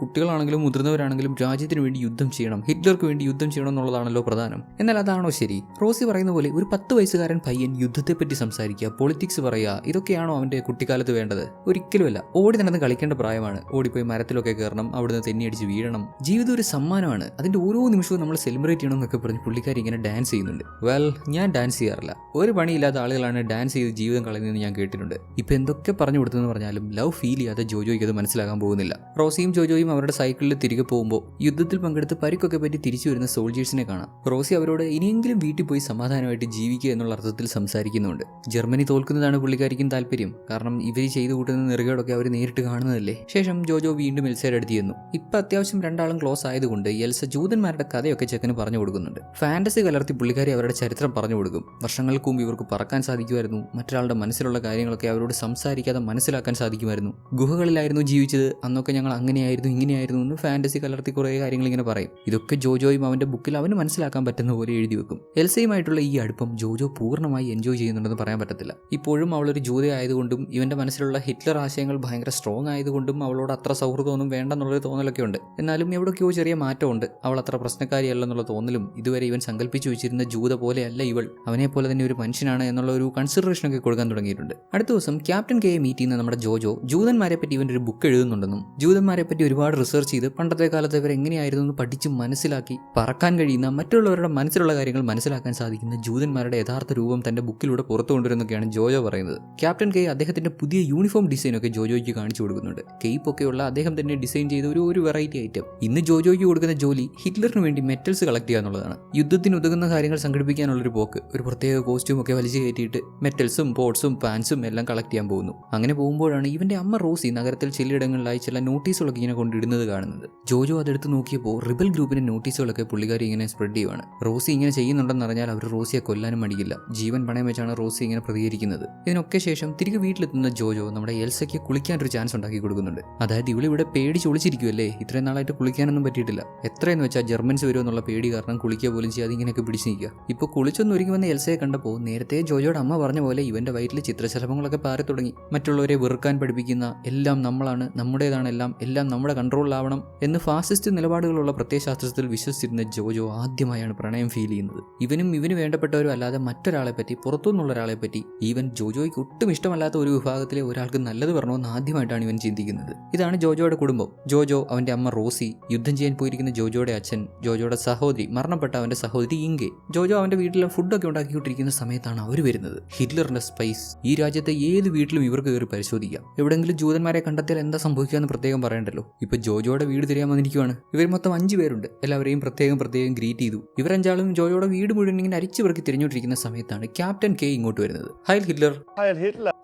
കുട്ടികളാണെങ്കിലും മുതിർന്നവരാണെങ്കിലും രാജ്യത്തിന് വേണ്ടി യുദ്ധം ചെയ്യണം ഹിറ്റ്ലർക്ക് വേണ്ടി യുദ്ധം ചെയ്യണം എന്നുള്ളതാണല്ലോ പ്രധാനം. എന്നാൽ അതാണോ ശരി? റോസി പറയുന്ന പോലെ ഒരു പത്ത് വയസ്സുകാരൻ പയ്യൻ യുദ്ധത്തെപ്പറ്റി സംസാരിക്കുക പൊളിറ്റിക്സ് പറയുക ഇതൊക്കെയാണോ അവന്റെ കുട്ടിക്കാലത്ത് വേണ്ടത്? ഒരിക്കലുമല്ല. ഓടി നടന്ന് കളിക്കേണ്ട പ്രായമാണ്. ഓടിപ്പോയി മരത്തിലൊക്കെ കയറണം അവിടുന്ന് തെന്നിയടിച്ച് വീഴണം. ജീവിതം ഒരു സമ്മാനമാണ്. അതിന്റെ ഓരോ നിമിഷവും നമ്മൾ സെലിബ്രേറ്റ് ചെയ്യണം എന്നൊക്കെ പറഞ്ഞ് പുള്ളിക്കാരി ഇങ്ങനെ ഡാൻസ് ചെയ്യുന്നുണ്ട്. വെൽ ഞാൻ ഡാൻസ് ചെയ്യാറില്ല. ഒരു പണിയില്ലാത്ത ആളുകളാണ് ഡാൻസ് ചെയ്ത് ജീവിതം കളയുന്നതെന്ന് ഞാൻ കേട്ടിട്ടുണ്ട്. ഇപ്പൊ എന്തൊക്കെ പറഞ്ഞു കൊടുത്തെന്ന് പറഞ്ഞാലും ലവ് ഫീൽ ചെയ്യാതെ ജോജോയ്ക്ക് അത് മനസ്സിലാകാൻ പോകുന്നില്ല. റോസിയും ജോജോയും അവരുടെ സൈക്കിളിൽ തിരികെ പോകുമ്പോൾ യുദ്ധത്തിൽ പങ്കെടുത്ത് പരിക്കൊക്കെ പറ്റി തിരിച്ചു വരുന്ന സോൾജേഴ്സിനെ കാണാം. റോസി അവരോട് ഇനിയെങ്കിലും വീട്ടിൽ പോയി സമാധാനമായിട്ട് ജീവിക്കുക എന്നുള്ള അർത്ഥത്തിൽ സംസാരിക്കുന്നുണ്ട്. ജർമ്മനി തോൽക്കുന്നതാണ് പുള്ളിക്കാരിക്കും താല്പര്യം. കാരണം ഇവർ ചെയ്തു കൂട്ടുന്ന നെറുകകളൊക്കെ അവർ നേരിട്ട് കാണുന്നതല്ലേ? ശേഷം ജോജോ വീണ്ടും എൽസയുടെ അടുത്ത് ചെന്നു. ഇപ്പൊ അത്യാവശ്യം രണ്ടാളും ക്ലോസ് ആയതുകൊണ്ട് എൽസ ജൂതന്മാരുടെ കഥയൊക്കെ ചെക്കന് പറഞ്ഞു കൊടുക്കുന്നുണ്ട്. ഫാന്റസി കലർത്തി പുള്ളിക്കാരി അവരുടെ ചരിത്രം പറഞ്ഞു കൊടുക്കും. വർഷങ്ങൾക്ക് മുമ്പ് ഇവർക്ക് പറക്കാൻ സാധിക്കുമായിരുന്നു. മറ്റൊരാളുടെ മനസ്സിലുള്ള കാര്യങ്ങളൊക്കെ അവരോട് സംസാരിക്കാതെ മനസ്സിലാക്കാൻ സാധിക്കുമായിരുന്നു. ഗുഹകളിലായിരുന്നു ജീവിച്ചത്. അന്നൊക്കെ ഞങ്ങൾ അങ്ങനെയായിരുന്നു ഇങ്ങനെയായിരുന്നു എന്ന് ഫാന്റസി കലർത്തി കുറേ കാര്യങ്ങൾ ഇങ്ങനെ പറയും. ഇതൊക്കെ ജോജോയും അവന്റെ ബുക്കിൽ അവന് മനസ്സിലാക്കാൻ പറ്റുന്ന പോലെ എഴുതി വെക്കും. എൽസയുമായിട്ടുള്ള ഈ അടുപ്പം ജോജോ പൂർണമായി എൻജോയ് ചെയ്യുന്നുണ്ടെന്ന് പറയാൻ പറ്റത്തില്ല. ഇപ്പോഴും അവളൊരു ജൂത ആയതുകൊണ്ടും ഇവന്റെ മനസ്സിലുള്ള ഹിറ്റ്ലർ ആശയങ്ങൾ ഭയങ്കര സ്ട്രോങ് ആയതുകൊണ്ടും അവളോട് അത്ര സൗഹൃദമൊന്നും വേണ്ടെന്നുള്ളൊരു തോന്നലൊക്കെ ഉണ്ട്. എന്നാലും എവിടെയൊക്കെയോ ചെറിയ മാറ്റമുണ്ട്. അവൾ അത്ര പ്രശ്നക്കാരിയല്ലെന്നുള്ള തോന്നലും ഇതുവരെ ഇവൻ സങ്കല്പിച്ചു വെച്ചിരുന്ന ജൂത പോലെയല്ല ഇവൾ. അവനെ പോലെ തന്നെ ഒരു മനുഷ്യനാണ് എന്നുള്ള ഒരു കൺസിഡറേഷൻ ഒക്കെ കൊടുക്കാൻ തുടങ്ങിയിട്ടുണ്ട്. അടുത്ത ദിവസം ക്യാപ്റ്റൻ കെയെ മീറ്റ് ചെയ്യുന്ന നമ്മുടെ ജോജോ ജൂതന്മാരെ പറ്റി ഇവന്റെ ഒരു ബുക്ക് എഴുതുന്നുണ്ടെന്നും ജൂതന്മാരെ പറ്റി ഒരുപാട് റിസർച്ച് ചെയ്ത് പണ്ടത്തെ കാലത്ത് ഇവർ എങ്ങനെയായിരുന്നു എന്ന് പഠിച്ച് മനസ്സിലാക്കി പറക്കാൻ കഴിയുന്ന മറ്റുള്ളവരുടെ മനസ്സിലുള്ള കാര്യങ്ങൾ മനസ്സിലാക്കാൻ സാധിക്കുന്ന ജൂതന്മാരുടെ യഥാർത്ഥ രൂപം തന്റെ ബുക്കിലൂടെ പുറത്തു കൊണ്ടുവരുന്നൊക്കെയാണ് ജോജോ പറയുന്നത്. ക്യാപ്റ്റൻ കെ അദ്ദേഹത്തിന്റെ പുതിയ യൂണിഫോം ഡിസൈൻ ഒക്കെ ജോജോയ്ക്ക് കാണിച്ചു കൊടുക്കുന്നുണ്ട്. കെയ്പ്പ് ഒക്കെയുള്ള അദ്ദേഹം തന്നെ ഡിസൈൻ ചെയ്ത ഒരു ഒരു വെറൈറ്റി ഐറ്റം. ഇന്ന് ജോജോയ്ക്ക് കൊടുക്കുന്ന ജോലി ഹിറ്റ്ലറിന് വേണ്ടി മെറ്റൽസ് കളക്ട് ചെയ്യുക എന്നുള്ളതാണ് യുദ്ധത്തിന് ഉതകുന്ന കാര്യങ്ങൾ സംഘടിപ്പിക്കാനുള്ളൊരു പോക്ക്. ഒരു പ്രത്യേക കോസ്റ്റ്യൂം ഒക്കെ വലിച്ചു കയറ്റിയിട്ട് മെറ്റൽസും പോട്ട്സും പാൻസും എല്ലാം കളക്ട് ചെയ്യാൻ പോകുന്നു. അങ്ങനെ പോകുമ്പോഴാണ് ഇവന്റെ അമ്മ റോസി നഗരത്തിൽ ചിലയിടങ്ങളിലായി ചില നോട്ടീസുകളൊക്കെ ഇങ്ങനെ കൊണ്ടിടുന്നത് കാണുന്നത്. ജോജോ അതെടുത്ത് നോക്കിയപ്പോൾ റിബൽ ഗ്രൂപ്പിന്റെ നോട്ടീസുകളൊക്കെ പുള്ളിക്കാരി ഇങ്ങനെ സ്പ്രെഡ് ചെയ്യുവാണ്. റോസി ഇങ്ങനെ ചെയ്യുന്നുണ്ടെന്ന് അറിഞ്ഞാൽ അവർ റോസിയെ കൊല്ലാനും മടിക്കില്ല. ജീവൻ പണയം വെച്ചാണ് റോസി ഇങ്ങനെ പ്രതികരിക്കുന്നത്. ഇതിനൊക്കെ ശേഷം തിരികെ വീട്ടിലെത്തുന്ന ജോജോ നമ്മുടെ എൽസയ്ക്ക് കുളിക്കാൻ ഒരു ചാൻസ് ഉണ്ടാക്കി കൊടുക്കുന്നുണ്ട്. അതായത് ഇവളിവിടെ പേടിച്ച് ഒളിച്ചിരിക്കുമല്ലേ ഇത്രയും നാളായിട്ട് കുളിക്കാനൊന്നും പറ്റിയിട്ടില്ല. എത്രയെന്ന് വെച്ചാൽ ജർമ്മൻസ് വരുമെന്നുള്ള പേടി കാരണം കുളിക്കുക പോലും ചെയ്യാതെ ഇങ്ങനെയൊക്കെ പിടിച്ചു നിൽക്കുക. ഇപ്പോൾ കുളിച്ചൊന്നും ഒരുങ്ങി വന്ന എൽസയെ കണ്ടപ്പോൾ നേരത്തെ ജോജോയുടെ അമ്മ പറഞ്ഞ പോലെ ഇവന്റെ വയറ്റിൽ ചിത്രശലഭങ്ങളൊക്കെ പാറി തുടങ്ങി. മറ്റുള്ളവരെ വെറുക്കാൻ പഠിപ്പിക്കുന്ന എല്ലാം നമ്മളാണ് നമ്മുടേതാണ് എല്ലാം എല്ലാം നമ്മുടെ കൺട്രോളിലാവണം എന്ന് ഫാസിസ്റ്റ് നിലപാടുകളുള്ള പ്രത്യയശാസ്ത്രത്തിൽ വിശ്വസിച്ചിരുന്ന ജോജോ ആദ്യമായാണ് പ്രണയം ഫീൽ ചെയ്യുന്നത്. ഇവനും ഇവന് വേണ്ടപ്പെട്ടവരും അല്ലാതെ മറ്റൊരാളെ പറ്റി പുറത്തുനിന്നുള്ള ഒരാളെ പറ്റി ഈവൻ ജോജോയ്ക്ക് ഒട്ടും ഇഷ്ടമല്ലാത്ത ഒരു വിഭാഗത്തിലെ ഒരാൾക്ക് നല്ലത് പറഞ്ഞോന്ന് ആദ്യമായിട്ടാണ് ഇവൻ ചിന്തിക്കുന്നത്. ഇതാണ് ജോജോയുടെ കുടുംബം. ജോജോ അവന്റെ അമ്മ റോസി യുദ്ധം ചെയ്യാൻ പോയിരിക്കുന്ന ജോജോയുടെ അച്ഛൻ ജോജോയുടെ സഹോദരി മരണപ്പെട്ട അവന്റെ സഹോദരി ഇങ്കെ. ജോജോ അവന്റെ വീട്ടിലെ ഫുഡൊക്കെ ഉണ്ടാക്കിക്കൊണ്ടിരിക്കുന്ന സമയത്താണ് അവർ വരുന്നത്. ഹിറ്റ്ലറിന്റെ സ്പൈസ് ഈ രാജ്യത്തെ ഏത് വീട്ടിലും ഇവർക്ക് കയറി പരിശോധിക്കാം. എവിടെങ്കിലും ജൂതന്മാരെ കണ്ടെത്തിയാൽ എന്താ സംഭവിക്കുക എന്ന് പ്രത്യേകം പറയണ്ടല്ലോ. ഇപ്പൊ ജോജോയുടെ വീട് തിരയാൻ വന്നിരിക്കുവാണ്. ഇവർ മൊത്തം അഞ്ച് പേരുണ്ട്. എല്ലാവരെയും പ്രത്യേകം പ്രത്യേകം ഗ്രീറ്റ് ചെയ്തു. ഇവരഞ്ചാളും ജോയോടെ വീട് മുഴുവൻ ഇങ്ങനെ അരിച്ചു പെറുക്കി തിരിഞ്ഞുകൊണ്ടിരിക്കുന്ന സമയത്താണ് ക്യാപ്റ്റൻ കെ ഇങ്ങോട്ട് വരുന്നത്. Heil Hitler.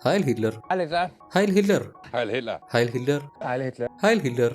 Heil Hitler! Heil Hitler heil Hitler! Heil Hitler!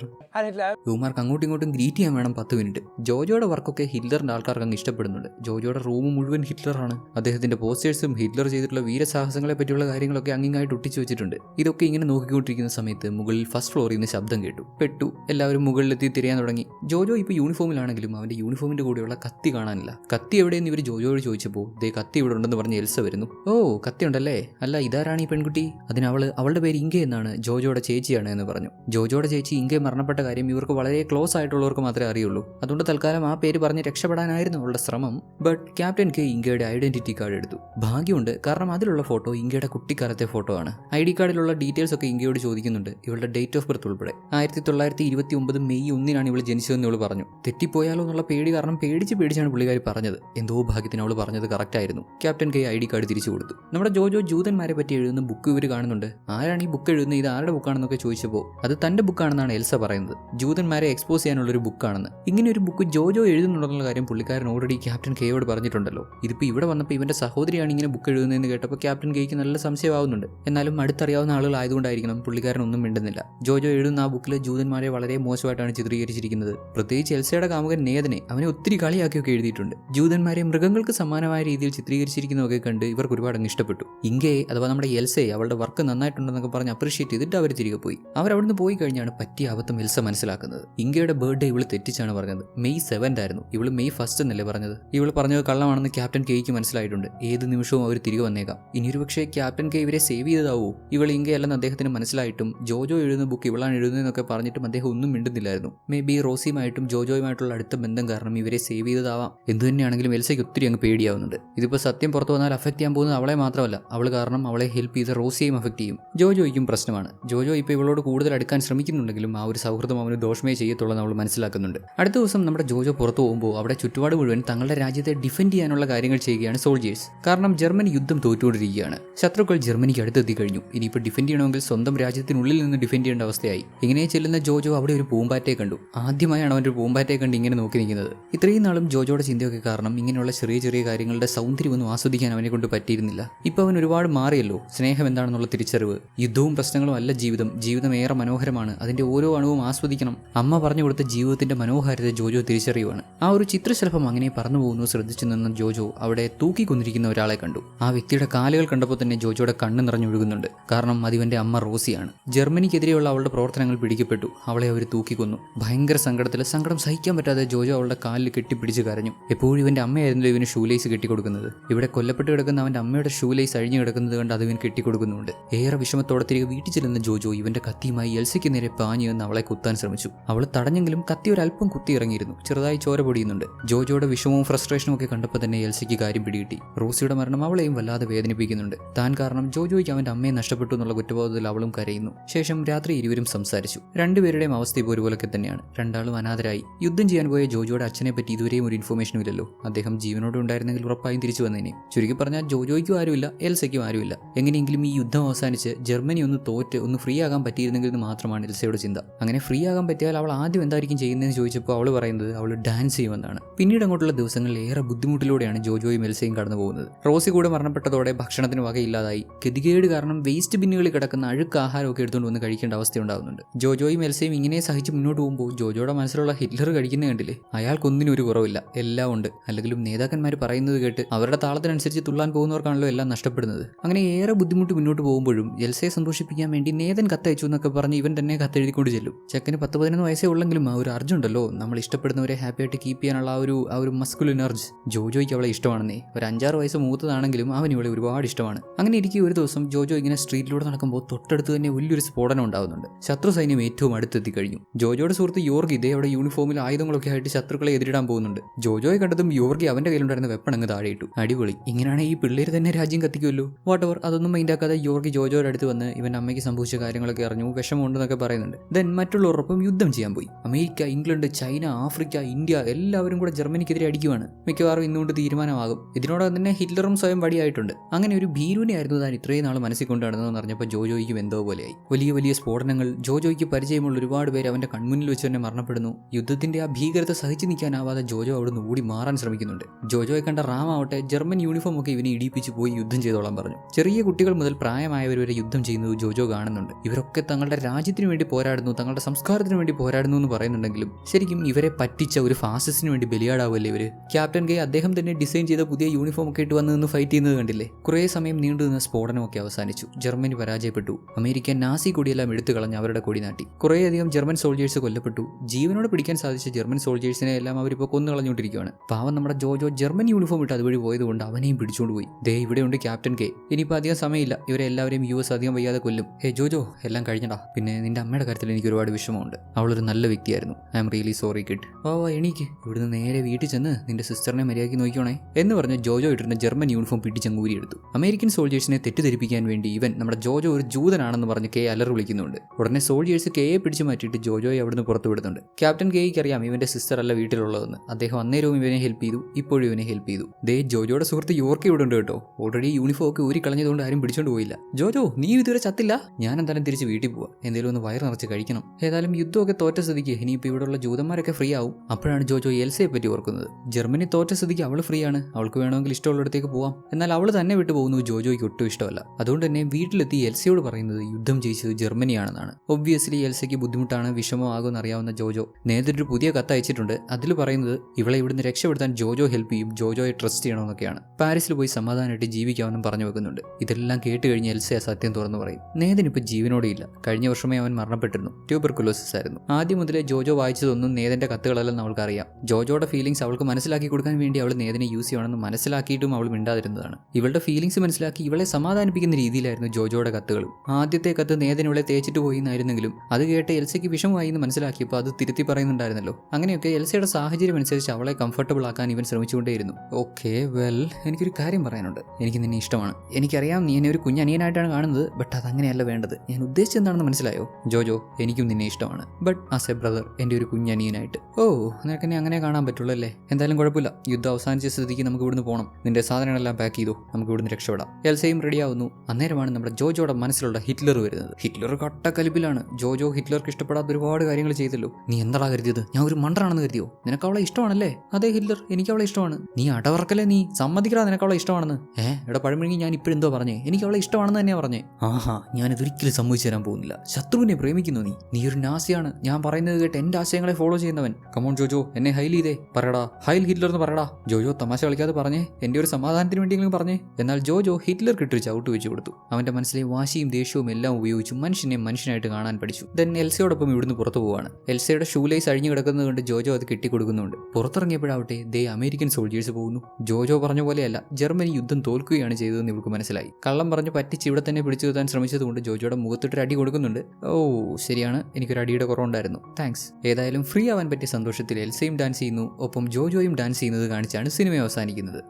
ഇവന്മാർക്ക് അങ്ങോട്ടും ഇങ്ങോട്ടും ഗ്രീറ്റ് ചെയ്യാൻ വേണം പത്ത് മിനിറ്റ് ജോജോയുടെ വർക്കൊക്കെ ഹിറ്റ്ലറിന്റെ ആൾക്കാർക്ക് അങ്ങ് ഇഷ്ടപ്പെടുന്നുണ്ട്. ജോജോയുടെ റൂം മുഴുവൻ ഹിറ്റ്ലറാണ്. അദ്ദേഹത്തിന്റെ പോസ്റ്റേഴ്സും ഹിറ്റ്ലർ ചെയ്തിട്ടുള്ള വീരസാഹസങ്ങളെ പറ്റിയുള്ള കാര്യങ്ങളൊക്കെ അങ്ങിങ്ങായിട്ട് ഒട്ടിച്ചു വെച്ചിട്ടുണ്ട്. ഇതൊക്കെ ഇങ്ങനെ നോക്കിക്കൊണ്ടിരിക്കുന്ന സമയത്ത് മുകളിൽ ഫസ്റ്റ് ഫ്ലോറിൽ നിന്ന് ശബ്ദം കേട്ടു. പെട്ടു. എല്ലാവരും മുകളിലെത്തി തിരയാൻ തുടങ്ങി. ജോജോ ഇപ്പോൾ യൂണിഫോമിലാണെങ്കിലും അവന്റെ യൂണിഫോമിന്റെ കൂടെയുള്ള കത്തി കാണാനില്ല. കത്തി എവിടെയെന്ന് ഇവർ ജോജോയോട് ചോദിച്ചപ്പോൾ ദേ കത്തി ഇവിടെ ഉണ്ടെന്ന് പറഞ്ഞ് എൽസ വരുന്നു. ഓ കത്തി ഉണ്ടല്ലേ അല്ല ഇതാരാണ് ഈ പെൺകുട്ടി? അതിനവൾ അവൾ അവളുടെ പേര് ഇങ്ക എന്നാണ്. ജോജോയുടെ ചേച്ചിയാണ് എന്ന് പറഞ്ഞു. ജോജോയുടെ ചേച്ചി ഇങ്ക മരണപ്പെട്ട കാര്യം ഇവർക്ക് വളരെ ക്ലോസ് ആയിട്ടുള്ളവർക്ക് മാത്രമേ അറിയുള്ളൂ. അതുകൊണ്ട് തൽക്കാലം ആ പേര് പറഞ്ഞ് രക്ഷപ്പെടാനായിരുന്നു അവളുടെ ശ്രമം. ബട്ട് ക്യാപ്റ്റൻ കെ ഇങ്കയുടെ ഐഡന്റിറ്റി കാർഡ് എടുത്തു. ഭാഗ്യമുണ്ട് കാരണം അതിലുള്ള ഫോട്ടോ ഇങ്കയുടെ കുട്ടിക്കാലത്തെ ഫോട്ടോ ആണ്. ഐ ഡി കാർഡിലുള്ള ഡീറ്റെയിൽസ് ഒക്കെ ഇങ്കയോട് ചോദിക്കുന്നുണ്ട്. ഇവളുടെ ഡേറ്റ് ഓഫ് ബർത്ത് ഉൾപ്പെടെ. ആയിരത്തി തൊള്ളായിരത്തി ഇരുപത്തി ഒമ്പത് മെയ് ഒന്നിനാണ് ഇവൾ ജനിച്ചതെന്ന് ഇവൾ പറഞ്ഞു. തെറ്റിപ്പോയാലോ എന്നുള്ള പേടി കാരണം പേടിച്ച് പേടിച്ചാണ് പുള്ളിക്കാരി പറഞ്ഞത്. എന്തോ ഭാഗ്യത്തിന് അവൾ പറഞ്ഞത് കറക്റ്റ് ആയിരുന്നു. Captain K I D card തിരിച്ചു കൊടുത്തു. നമ്മുടെ ജോജോ ജൂതന്മാരെ പറ്റി എഴുതുന്ന ബുക്ക് ഇവർ കാണുന്നുണ്ട്. ആരാണ് ഈ ബുക്ക് എഴുതുന്നത് ഇത് ആരുടെ ബുക്കാണെന്നൊക്കെ ചോദിച്ചപ്പോൾ അത് തന്റെ ബുക്കാണെന്നാണ് എൽസ പറയുന്നത്. ജൂതന്മാരെ എക്സ്പോസ് ചെയ്യാനുള്ള ഒരു ബുക്കാണെന്ന് ഇങ്ങനെ ഒരു ബുക്ക് ജോജോ എഴുതുന്നുണ്ടെന്നുള്ള കാര്യം പുള്ളിക്കാരൻ ഓൾറെഡി ക്യാപ്റ്റൻ കെയോട് പറഞ്ഞിട്ടുണ്ടല്ലോ. ഇതിപ്പോൾ ഇവിടെ വന്നപ്പോൾ ഇവന്റെ സഹോദരിയാണ് ഇങ്ങനെ ബുക്ക് എഴുതുന്നതെന്ന് കേട്ടപ്പോൾ ക്യാപ്റ്റൻ കെയ്ക്ക് നല്ല സംശയമാവുന്നുണ്ട്. എന്നാലും അടുത്തറിയാവുന്ന ആളുകൾ ആളുകളായതുകൊണ്ടായിരിക്കണം പുള്ളിക്കാരൻ ഒന്നും മിണ്ടുന്നില്ല. ജോജോ എഴുതുന്ന ആ ബുക്കിൽ ജൂതന്മാരെ വളരെ മോശമായിട്ടാണ് ചിത്രീകരിച്ചിരിക്കുന്നത്. പ്രത്യേകിച്ച് എൽസയുടെ കാമുകൻ നേതനെ അവനെ ഒത്തിരി കളിയാക്കിയൊക്കെ എഴുതിയിട്ടുണ്ട്. ജൂതന്മാരെ മൃഗങ്ങൾക്ക് സമാനമായ രീതിയിൽ ചിത്രീകരിച്ചിരിക്കുന്നതൊക്കെ കണ്ട് ഇവർക്ക് ഒരുപാട് അങ്ങ് ഇഷ്ടപ്പെട്ടു. ഇങ്കയെ അഥവാ നമ്മുടെ എൽസയെ അവളുടെ വർക്ക് നന്നായിട്ടുണ്ടെന്നൊക്കെ പറഞ്ഞ് അപ്രീഷിയേറ്റ് ചെയ്തിട്ട് അവർ തിരികെ പോയി. അവർ അവിടുന്ന് പോയി കഴിഞ്ഞാണ് പറ്റിയ അബദ്ധം മെൽസ മനസ്സിലാക്കുന്നത്. ഇങ്കയുടെ ബർത്ത്ഡേ ഇവൾ തെറ്റിച്ചാണ് പറഞ്ഞത്. മെയ് സെവൻത് ആയിരുന്നു. ഇവൾ മെയ് ഫസ്റ്റ് എന്നല്ലേ പറഞ്ഞത്? ഇവൾ പറഞ്ഞത് കള്ളമാണെന്ന് ക്യാപ്റ്റൻ കെയ്ക്ക് മനസ്സിലായിട്ടുണ്ട്. ഏത് നിമിഷവും അവർ തിരികെ വന്നേക്കാം. ഇനിയൊരു പക്ഷേ ക്യാപ്റ്റൻ കെ ഇവരെ സേവ് ചെയ്തതാവോ. ഇവൾ ഇങ്കയല്ലെന്ന് അദ്ദേഹത്തിന് മനസ്സിലായിട്ടും ജോജോ എഴുതുന്ന ബുക്ക് ഇവളാണ് എഴുതുന്നതെന്നൊക്കെ പറഞ്ഞിട്ടും അദ്ദേഹം ഒന്നും മിണ്ടുന്നില്ലായിരുന്നു. മേ ബി റോസിയുമായിട്ടും ജോജോയുമായിട്ടുള്ള അടുത്ത ബന്ധം കാരണം ഇവരെ സേവ് ചെയ്തതാവാം. എന്തു തന്നെയാണെങ്കിലും എൽസയ്ക്ക് ഒത്തിരി അങ്ങ് പേടിയാവുന്നുണ്ട്. ഇതിപ്പോൾ സത്യം പുറത്തു വന്നാൽ അഫക്റ്റ് ചെയ്യാൻ പോകുന്നത് അവളെ മാത്രമല്ല. അവൾ കാരണം അവളെ ഹെൽപ്പ് ചെയ്ത റോസിയെയും അഫക്റ്റ് ചെയ്യും. ജോജോയ്ക്കും പ്രശ്നമാണ്. ജോജോ ഇപ്പോൾ ഇവളോട് കൂടുതൽ അടുക്കാൻ ശ്രമിക്കുന്നുണ്ടെങ്കിലും ആ ഒരു സൗഹൃദം അവന് ദോഷമേ ചെയ്യത്തുള്ളൂ നമ്മൾ മനസ്സിലാക്കുന്നുണ്ട്. അടുത്ത ദിവസം നമ്മുടെ ജോജോ പുറത്തു പോകുമ്പോൾ അവിടെ ചുറ്റുപാട് മുഴുവൻ തങ്ങളുടെ രാജ്യത്തെ ഡിഫെൻഡ് ചെയ്യാനുള്ള കാര്യങ്ങൾ ചെയ്യുകയാണ് സോൾജേഴ്സ് കാരണം ജർമ്മനി യുദ്ധം തോറ്റുകൊണ്ടിരിക്കുകയാണ്. ശത്രുക്കൾ ജർമ്മനിക്ക് അടുത്തെത്തി കഴിഞ്ഞു. ഇനിയിപ്പോൾ ഡിഫെൻഡ് ചെയ്യണമെങ്കിൽ സ്വന്തം രാജ്യത്തിനുള്ളിൽ നിന്ന് ഡിഫെൻഡ് ചെയ്യേണ്ട അവസ്ഥയായി. ഇങ്ങനെ ചെല്ലുന്ന ജോജോ അവിടെ ഒരു പൂമ്പാറ്റയെ കണ്ടു. ആദ്യമായാണ് അവന്റെ പൂമ്പാറ്റയെ കണ്ട് ഇങ്ങനെ നോക്കി നിൽക്കുന്നത്. ഇത്രയും നാളും ജോജോയുടെ ചിന്തയൊക്കെ കാരണം ഇങ്ങനെയുള്ള ചെറിയ ചെറിയ കാര്യങ്ങളുടെ സൗന്ദര്യം സൗന്ദര്യമൊന്നും ആസ്വദിക്കാൻ അവനെ കൊണ്ട് പറ്റിയിരുന്നില്ല. ഇപ്പോൾ അവൻ ഒരുപാട് മാറിയല്ലോ. സ്നേഹം എന്താണെന്നുള്ള തിരിച്ചറിവ്. യുദ്ധവും പ്രശ്നങ്ങളും അല്ല ജീവിതം. ജീവിതം ഏറെ മനോഹരമാണ്. അതിന്റെ ഓരോ അണുവും ആസ്വദിക്കണം. അമ്മ പറഞ്ഞു കൊടുത്ത ജീവിതത്തിന്റെ മനോഹാരിത ജോജോ തിരിച്ചറിയുവാണ്. ആ ഒരു ചിത്രശലഭം അങ്ങനെ പറന്നു പോകുന്നു ശ്രദ്ധിച്ചു നിന്ന ജോജോ അവിടെ തൂക്കിക്കൊന്നിരിക്കുന്ന ഒരാളെ കണ്ടു. ആ വ്യക്തിയുടെ കാലുകൾ കണ്ടപ്പോൾ തന്നെ ജോജോയുടെ കണ്ണ് നിറഞ്ഞൊഴുകുന്നുണ്ട്. കാരണം അതിവന്റെ അമ്മ റോസിയാണ്. ജർമ്മനിക്കെതിരെയുള്ള അവളുടെ പ്രവർത്തനങ്ങൾ പിടിക്കപ്പെട്ടു. അവളെ അവർ തൂക്കിക്കൊന്നു. ഭയങ്കര സങ്കടത്തിൽ സങ്കടം സഹിക്കാൻ പറ്റാതെ ജോജോ അവളുടെ കാലിൽ കെട്ടിപ്പിടിച്ച് കരഞ്ഞു. എപ്പോഴും ഇവന്റെ അമ്മയായിരുന്നല്ലോ ഇവന് ഷൂലേസ് കെട്ടിക്കൊടുക്കുന്നത്. ഇവിടെ കൊല്ലപ്പെട്ട് കിടക്കുന്ന അവന്റെ അമ്മയുടെ ഷൂലേസ് അഴിഞ്ഞു കിടക്കുന്നത് കണ്ട് അത് ഇവൻ കെട്ടിക്കൊടുക്കുന്നുണ്ട്. ഏറെ വിഷമത്തോടെ തിരികെ വീട്ടിൽ ചെല്ലുന്ന ജോജോ ഇവന്റെ കത്തിയുമായി എൽസയ്ക്ക് നേരെ പാഞ്ഞു എന്ന് അവളെ കുത്താൻ ശ്രമിച്ചു. അവൾ തടഞ്ഞെങ്കിലും കത്തി ഒരല്പം കുത്തി ഇറങ്ങിയിരുന്നു. ചെറുതായി ചോര പൊടിയുന്നുണ്ട്. ജോജോയുടെ വിഷമവും ഫ്രസ്ട്രേഷനും ഒക്കെ കണ്ടപ്പോൾ തന്നെ എൽസയ്ക്ക് കാര്യം പിടികിട്ടി. റോസിയുടെ മരണം അവളെയും വല്ലാതെ വേദനിപ്പിക്കുന്നുണ്ട്. താൻ കാരണം ജോജോയ്ക്ക് അവന്റെ അമ്മയെ നഷ്ടപ്പെട്ടു എന്നുള്ള കുറ്റബോധത്തിൽ അവളും കരയുന്നു. ശേഷം രാത്രി ഇരുവരും സംസാരിച്ചു. രണ്ടുപേരുടെയും അവസ്ഥ ഇപ്പോൾ ഒരുപോലൊക്കെ തന്നെയാണ്. രണ്ടാളും അനാഥരായി. യുദ്ധം ചെയ്യാൻ പോയ ജോജോയുടെ അച്ഛനെ പറ്റി ഇതുവരെയും ഒരു ഇൻഫർമേഷനും ഇല്ലല്ലോ. അദ്ദേഹം ജീവനോട് ഉണ്ടായിരുന്നെങ്കിൽ ഉറപ്പായും തിരിച്ചു വന്നേനെ. ചുരുക്കി പറഞ്ഞാൽ ജോജോയ്ക്കും ആരുമില്ല എൽസയ്ക്കും ആരുമില്ല. എങ്ങനെയെങ്കിലും ഈ യുദ്ധം അവസാനിച്ച് ജർമ്മനി ഒന്ന് തോറ്റ് ഒന്ന് ഫ്രീ ആകാൻ പറ്റിയിരുന്നെങ്കിൽ എന്ന് മാത്രമാണ് എൽസയുടെ ചിന്ത. അങ്ങനെ ഫ്രീ ആകാൻ പറ്റിയാൽ അവൾ ആദ്യം എന്തായിരിക്കും ചെയ്യുന്നതെന്ന് ചോദിച്ചപ്പോൾ അവൾ പറയുന്നത് അവൾ ഡാൻസ് ചെയ്യുമെന്നാണ്. പിന്നീട് അങ്ങോട്ടുള്ള ദിവസങ്ങളിൽ ഏറെ ബുദ്ധിമുട്ടിലൂടെയാണ് ജോജോയും എൽസയും കടന്നു പോകുന്നത്. റോസി കൂടെ മരണപ്പെട്ടതോടെ ഭക്ഷണത്തിന് വകയില്ലാതായി. ഗതികേട് കാരണം വേസ്റ്റ് ബിന്നുകളിൽ കിടക്കുന്ന അഴുക്ക് ആഹാരമൊക്കെ എടുത്തുകൊണ്ട് വന്ന് കഴിക്കേണ്ട അവസ്ഥ ഉണ്ടാകുന്നുണ്ട് ജോജോയും എൽസയും ഇങ്ങനെ സഹിച്ച് മുന്നോട്ട് പോകുമ്പോൾ ജോജോയുടെ മനസ്സിലുള്ള ഹിറ്റ്ലർ കഴിക്കുന്ന കണ്ടില്ലേ? അയാൾക്കൊന്നിനും ഒരു കുറവില്ല. എല്ലാം ഉണ്ട്. അല്ലെങ്കിലും നേതാക്കന്മാർ പറയുന്നത് കേട്ട് അവരുടെ താളത്തിനനുസരിച്ച് തുള്ളാൻ പോകുന്നവർക്കാണല്ലോ എല്ലാം നഷ്ടപ്പെടുന്നത്. അങ്ങനെ ഏറെ ബുദ്ധിമുട്ട് മുന്നോട്ട് പോകുമ്പോഴും എൽസയെ സന്തോഷിപ്പിക്കാൻ വേണ്ടി നേതൻ കത്തയച്ചു എന്നൊക്കെ പറഞ്ഞ് ഇവൻ തന്നെ കത്തെഴുതിക്കൊണ്ട് ചെല്ലും. ചെക്കന് പത്ത് പതിനൊന്ന് വയസ്സേ ഉള്ളെങ്കിലും ആ ഒരു അർജ് ഉണ്ടല്ലോ. നമ്മൾ ഇഷ്ടപ്പെടുന്നവരെ ഹാപ്പി ആയിട്ട് കീപ്പ് ചെയ്യാനുള്ള ആ ഒരു ആ ഒരു മസ്കുലിൻ അർജ് ജോജോയ്ക്ക് അവളെ ഇഷ്ടമാണെന്നേ. ഒരു അഞ്ചാറ് വയസ്സ് മൂത്തതാണെങ്കിലും അവൻ ഇവളെ ഒരുപാട് ഇഷ്ടമാണ്. അങ്ങനെ ഇരിക്കും ഒരു ദിവസം ജോജോ ഇങ്ങനെ സ്ട്രീറ്റിലൂടെ നടക്കുമ്പോൾ തൊട്ടടുത്ത് തന്നെ വലിയൊരു സ്ഫോടനം ഉണ്ടാകുന്നുണ്ട് ശത്രു സൈന്യം ഏറ്റവും അടുത്തെത്തി കഴിഞ്ഞു. ജോജോയുടെ സുഹൃത്ത് യോർഗി ഇതേ അവിടെ യൂണിഫോമിൽ ആയുധങ്ങളൊക്കെ ആയിട്ട് ശത്രുക്കളെ എതിരിടാൻ പോകുന്നുണ്ട്. ജോജോയെ കണ്ടതും യോർഗി അവന്റെ കയ്യിലുണ്ടായിരുന്ന വെപ്പൺ അങ്ങ് താഴെ ഇട്ടു. അടിപൊളി. ഇങ്ങനെയാണ് ഈ പിള്ളേർ തന്നെ രാജ്യം കത്തിക്കുമല്ലോ. വാട്ടവർ അതൊന്നും മൈൻഡാക്കാതെ യോർഗി ജോജോയുടെ അടുത്ത് വന്ന് ഇവൻ അമ്മയ്ക്ക് സംഭവിച്ച കാര്യങ്ങളൊക്കെ അറിഞ്ഞു. വിഷമമുണ്ടെന്നൊക്കെ പറയുന്നുണ്ട്. ദെൻ മറ്റുള്ളവരോടൊപ്പം യുദ്ധം ചെയ്യാൻ പോയി. America England China Africa India എല്ലാവരും കൂടെ ജർമ്മനിക്കെതിരെ അടിക്കുവാണ്. മിക്കവാറും ഇന്നുകൊണ്ട് തീരുമാനമാകും. ഇതിനോടകം തന്നെ ഹിറ്റ്ലറും സ്വയം വടിയായിട്ടുണ്ട്. അങ്ങനെ ഒരു ഭീരുവിനെ ആയിരുന്നു താൻ ഇത്രയും നാൾ മനസ്സിൽ കൊണ്ട് നടന്നതെന്ന് അറിഞ്ഞപ്പോൾ ജോജോയ്ക്കും എന്തോ പോലെയായി. വലിയ വലിയ സ്ഫോടനങ്ങൾ ജോജോയ്ക്ക് പരിചയമുള്ള ഒരുപാട് പേര് അവന്റെ കൺമുന്നിൽ വെച്ച് തന്നെ മരണപ്പെടുന്നു. യുദ്ധത്തിന്റെ ആ ഭീകരത സഹിച്ചു നിൽക്കാനാവാതെ ജോജോ അവിടുന്ന് ഓടി മാറാൻ ശ്രമിക്കുന്നുണ്ട്. ജോജോയെ കണ്ട റാം ആവട്ടെ ജർമ്മൻ യൂണിഫോം ഒക്കെ ഇവനെ ഇടിപ്പിച്ച് പോയി യുദ്ധം ചെയ്തോളാൻ പറഞ്ഞു. ചെറിയ കുട്ടികൾ മുതൽ പ്രായമായവർ വരെ യുദ്ധം ചെയ്യുന്നത് ജോജോ കാണുന്നുണ്ട്. ഇവരൊക്കെ തങ്ങളുടെ രാജ്യത്തിന് വേണ്ടി പോരാടുന്നു തങ്ങളുടെ സംസ്കാരത്തിന് വേണ്ടി പോരാടുന്നു എന്ന് പറയുന്നുണ്ടെങ്കിലും ശരിക്കും ഇവരെ പറ്റിച്ച ഒരു ഫാസിസ്റ്റിന് വേണ്ടി ബലിയാടാവല്ലേ ഇവർ? ക്യാപ്റ്റൻ കെ അദ്ദേഹം തന്നെ ഡിസൈൻ ചെയ്ത പുതിയ യൂണിഫോം ഒക്കെ ഇട്ട് വന്ന് നിന്ന് ഫൈറ്റ് ചെയ്യുന്നത് കണ്ടില്ലേ? കുറേ സമയം നീണ്ടു നിന്ന സ്ഫോടനമൊക്കെ അവസാനിച്ചു. ജർമ്മനി പരാജയപ്പെട്ടു. അമേരിക്കൻ നാസി കൊടിയെല്ലാം എടുത്തു കളഞ്ഞ് അവരുടെ കൊടി നാട്ടി. കുറേയധികം ജർമ്മൻ സോൾജേഴ്സ് കൊല്ലപ്പെട്ടു. ജീവനോട് പിടിക്കാൻ സാധിച്ച ജർമ്മൻ സോൾജേഴ്സിനെ എല്ലാം അവരിപ്പോൾ കൊന്നു കളഞ്ഞുകൊണ്ടിരിക്കുകയാണ് പാവം നമ്മുടെ ജോജോ ജർമ്മൻ യൂണിഫോം ഇട്ട് അതുവഴി പോയതുകൊണ്ട് അവനെയും പിടിച്ചുകൊണ്ട് പോയി. ദേ ഇവിടെയുണ്ട് ക്യാപ്റ്റൻ കെ. ഇനിയിപ്പോൾ അധികം സമയമില്ല. ഇവരെല്ലാവരെയും യു എസ് അധികം വയ്യാതെ കൊല്ലും. ഹേ ജോജോ എല്ലാം കഴിഞ്ഞടാ. പിന്നെ നിന്റെ അമ്മയുടെ കാര്യത്തിൽ എനിക്ക് ഒരുപാട് വിഷമമുണ്ട്. അവളൊരു നല്ല വ്യക്തിയായിരുന്നു. I'm really sorry kid. വാ എണീക്ക്. ഇവിടുന്ന് നേരെ വീട്ടിൽ ചെന്ന് നിന്റെ സിസ്റ്ററിനെ മര്യാദയ്ക്ക് നോക്കിയോണേ എന്ന് പറഞ്ഞ് ജോജോ ഇട്ടിരുന്ന ജർമ്മൻ യൂണിഫോം പിടിച്ചങ്ങ് ഊരിയെടുത്തു അമേരിക്കൻ സോൾജേഴ്സിനെ തെറ്റിദ്ധരിപ്പിക്കാൻ വേണ്ടി ഇവൻ നമ്മുടെ ജോജോ ഒരു ജൂതനാണെന്ന് പറഞ്ഞ് കെ അലർ വിളിക്കുന്നുണ്ട്. ഉടനെ സോൾജേഴ്സ് കെയെ പിടിച്ചു മാറ്റിയിട്ട് ജോജോയെ അവിടുന്ന് പുറത്തു വിടുന്നുണ്ട്. ക്യാപ്റ്റൻ കെയ്ക്ക് അറിയാം ഇവന്റെ സിസ്റ്റർ അല്ല വീട്ടിലുള്ളതെന്ന്. അദ്ദേഹം അന്നേരവും ഇവനെ ഹെൽപ്പ് ചെയ്തു ഇപ്പോഴും ഇവനെ ഹെൽപ്പ് ചെയ്തു. ദേ ജോജോയുടെ സുഹൃത്ത് യോർക്ക് ഇവിടെ ഉണ്ട് കേട്ടോ. ഓൾറെഡി യൂണിഫോം ഒക്കെ ഊരി കളഞ്ഞതുകൊണ്ട് ആരും പിടിച്ചോണ്ട് പോയില്ല. ജോജോ നീ ഇതുവരെ ചത്തില്ല. ഞാൻ എന്തായാലും തിരിച്ച് വീട്ടിൽ പോവാം. എന്തെങ്കിലും ഒന്ന് വയറ് നിറച്ച് കഴിക്കണം. ഏതായാലും യുദ്ധമൊക്കെ തോറ്റ സ്ഥിതിക്ക് ഇനിയിപ്പോൾ ഇവിടെയുള്ള ജൂതന്മാരൊക്കെ ഫ്രീ ആവും. അപ്പോഴാണ് ജോജോ എൽസയെ പറ്റി ഓർക്കുന്നത്. ജർമ്മനി തോറ്റ സ്ഥിതിക്ക് അവൾ ഫ്രീ ആണ്. അവൾക്ക് വേണമെങ്കിൽ ഇഷ്ടമുള്ളിടത്തേക്ക് പോവാം. എന്നാൽ അവൾ തന്നെ വിട്ടു പോകുന്നത് ജോജോയ്ക്ക് ഒട്ടും ഇഷ്ടമല്ല. അതുകൊണ്ട് തന്നെ വീട്ടിലെത്തി എൽസയോട് പറയുന്നത് യുദ്ധം ജയിച്ചത് ജർമ്മനിയാണെന്നാണ്. ഒബ്വിയസ്ലി എൽസയ്ക്ക് ബുദ്ധിമുട്ടാണ് വിഷമമാകുമെന്ന് അറിയാവുന്ന ജോജോ. നേതൃ പുതിയ കത്ത് അയച്ചിട്ടുണ്ട്. അതിൽ പറയുന്നത് ഇവളെ ഇവിടുന്ന് രക്ഷപ്പെടുത്താൻ ജോജോ ഹെൽപ്പ് ചെയ്യും ജോജോയെ ട്രസ്റ്റ് ചെയ്യണമെന്നൊക്കെയാണ്. പാരീസിൽ പോയി സമാധാനമായിട്ട് ജീവിക്കാമെന്നും പറഞ്ഞു വെക്കുന്നുണ്ട്. ഇതെല്ലാം കേട്ട് കഴിഞ്ഞ് എൽസയെ സത്യം തുറന്നു. പറയും. നേതൻ ഇപ്പോൾ ജീവനോടെ ഇല്ല. കഴിഞ്ഞ വർഷമേ അവൻ മരണപ്പെട്ടിരുന്നു. ട്യൂബർക്കുലോസിസ് ആയിരുന്നു. ആദ്യം മുതലേ ജോജോ വായിച്ചതൊന്നും നേതന്റെ കത്തുകളല്ലെന്ന് അവൾക്ക് അറിയാം ജോജോയുടെ ഫീലിംഗ്സ് അവൾക്ക് മനസ്സിലാക്കി കൊടുക്കാൻ വേണ്ടി അവൾ നേതനെ യൂസ് ചെയ്യണമെന്ന് മനസ്സിലാക്കിയിട്ടും അവൾ മിണ്ടാതിരുന്നതാണ്. ഇവളുടെ ഫീലിംഗ്സ് മനസ്സിലാക്കി ഇവളെ സമാധാനിപ്പിക്കുന്ന രീതിയിലായിരുന്നു ജോജോയുടെ കത്തുകളും. ആദ്യത്തെ കത്ത് നേതൻ ഇവളെ തേച്ചിട്ട് പോയി എന്നായിരുന്നെങ്കിലും അത് കേട്ട് എൽസയ്ക്ക് വിഷമമായി എന്ന് മനസ്സിലാക്കിയപ്പോൾ അത് തിരുത്തി പറയുന്നുണ്ടായിരുന്നല്ലോ. അങ്ങനെയൊക്കെ എൽസയുടെ സാഹചര്യം അനുസരിച്ച് അവളെ കംഫർട്ടബിൾ ആക്കാൻ ഇവൻ ശ്രമിച്ചുകൊണ്ടേയിരുന്നു. ഓക്കെ വെൽ എനിക്കൊരു കാര്യം പറയാനുണ്ട്. എനിക്ക് നിന്നെ ഇഷ്ടമാണ്. എനിക്കറിയാം നീ എന്നെ ഒരു കുഞ്ഞനിയനായിട്ടാണ് കാണുന്നത്. ബട്ട് അതങ്ങനെയല്ല വേണ്ടത്. ഞാൻ ഉദ്ദേശിച്ചത് എന്താണെന്ന് മനസ്സിലായോ? ജോജോ എനിക്കും നിന്നെ ഇഷ്ടമാണ്. ബട്ട് ആസ് എ ബ്രദർ എന്റെ ഒരു കുഞ്ഞനിയനായിട്ട്. ഓ നിനക്ക് എന്നെ അങ്ങനെ കാണാൻ പറ്റുള്ളൂ അല്ലേ എന്തായാലും കുഴപ്പമില്ല. യുദ്ധം അവസാനിച്ച സ്ഥിതിക്ക് നമുക്ക് ഇവിടുന്ന് പോകണം നിന്റെ സാധനങ്ങളെല്ലാം പാക്ക് ചെയ്തു? നമുക്ക് ഇവിടുന്ന് രക്ഷപ്പെടാം. എൽസയും റെഡിയാവുന്നു അന്നേരമാണ് നമ്മുടെ ജോജോയുടെ മനസ്സിലുള്ള ഹിറ്റ്ലർ വരുന്നത്. ഹിറ്റ്ലർ കട്ടക്കലിപ്പിലാണ്. ജോജോ ഹിറ്റ്ലർക്ക് ഇഷ്ടപ്പെടാത്ത ഒരുപാട് കാര്യങ്ങൾ ചെയ്തല്ലോ. നീ എന്താ കരുതിയത്? ഞാൻ ഒരു മണ്ടനാണെന്ന് കരുതിയോ? നിനക്ക് അവളെ ഇഷ്ടമാണല്ലേ? അതെ ഹിറ്റ്ലർ എനിക്ക് അവളെ ഇഷ്ടമാണ്. നീ അടവർക്കല്ലേ നീ? സമ്മതിക്കടാ നിനക്ക് അവളെ ഇഷ്ടമാണെന്ന്. ഏഹ് എടാ പഴമഴി ഞാൻ ഇപ്പോഴെന്തോ പറഞ്ഞേ? എനിക്ക് അവളെ ഇഷ്ടമാണെന്ന് തന്നെയാ പറഞ്ഞേ. ആഹാ ഞാനിത് ഒരിക്കലും സമ്മതിച്ചു തരാൻ പോകുന്നില്ല. ശത്രുവിനെ പ്രേമിക്കുന്നു നീ. നീ ഒരു നാസിയാണ്. ഞാൻ പറയുന്നത് കേട്ട് എന്റെ ആശയങ്ങളെ ഫോളോ ചെയ്യുന്നവൻ. കമോൺ ജോജോ എന്നെ ഹൈൽ ചെയ്തേ. പറയടാ. ഹൈൽ ഹിറ്റ്ലർ എന്ന് പറയടാ. ജോജോ തമാശ കളിക്കാതെ പറഞ്ഞേ. എന്റെ ഒരു സമാധാനത്തിന് വേണ്ടിയെങ്കിലും പറഞ്ഞേ. എന്നാൽ ജോജോ ഹിറ്റ്ലർ കിട്ടൊരു ചവിട്ട് വെച്ചു കൊടുത്തു. അവന്റെ മനസ്സിലെ വാശിയും ദേഷ്യവും എല്ലാം ഉപയോഗിച്ച് മനുഷ്യനെ മനുഷ്യനായിട്ട് കാണാൻ പഠിച്ചു. ദെൻ എൽസയോടൊപ്പം ഇവിടുന്ന് പുറത്തു പോവാണ്. എൽസയുടെ ഷൂലേസ് അഴിഞ്ഞു കിടക്കുന്നത് കൊണ്ട് ജോജോ അത് കെട്ടിക്കൊടുക്കുന്നുണ്ട്. പുറത്തിറങ്ങിയപ്പോഴാവട്ടെ ദേ അമേരിക്കൻ സോൾജേഴ്സ് പോകുന്നു. ജോജോ പറഞ്ഞ പോലെയല്ല ജർമ്മനി യുദ്ധം തോൽക്കുകയാണ് ചെയ്തതെന്ന് ഇവർക്ക് മനസ്സിലായി. കള്ളം പറഞ്ഞ് പറ്റിച്ച് ഇവിടെ തന്നെ പിടിച്ചു നിർത്താൻ ശ്രമിച്ചതുകൊണ്ട് ജോജോയുടെ മുഖത്തിട്ടൊരു അടി കൊടുക്കുന്നുണ്ട്. ഓ ശരിയാണ്. എനിക്കൊരു അടിയുടെ കുറവുണ്ടായിരുന്നു. താങ്ക്സ് ഏതായാലും ഫ്രീ ആവാൻ പറ്റിയ സന്തോഷത്തിൽ എൽസയും ഡാൻസ് ചെയ്യുന്നു. ഒപ്പം ജോജോയും ഡാൻസ് ചെയ്യുന്നത് കാണിച്ചാണ് സിനിമ അവസാനിക്കുന്നത്.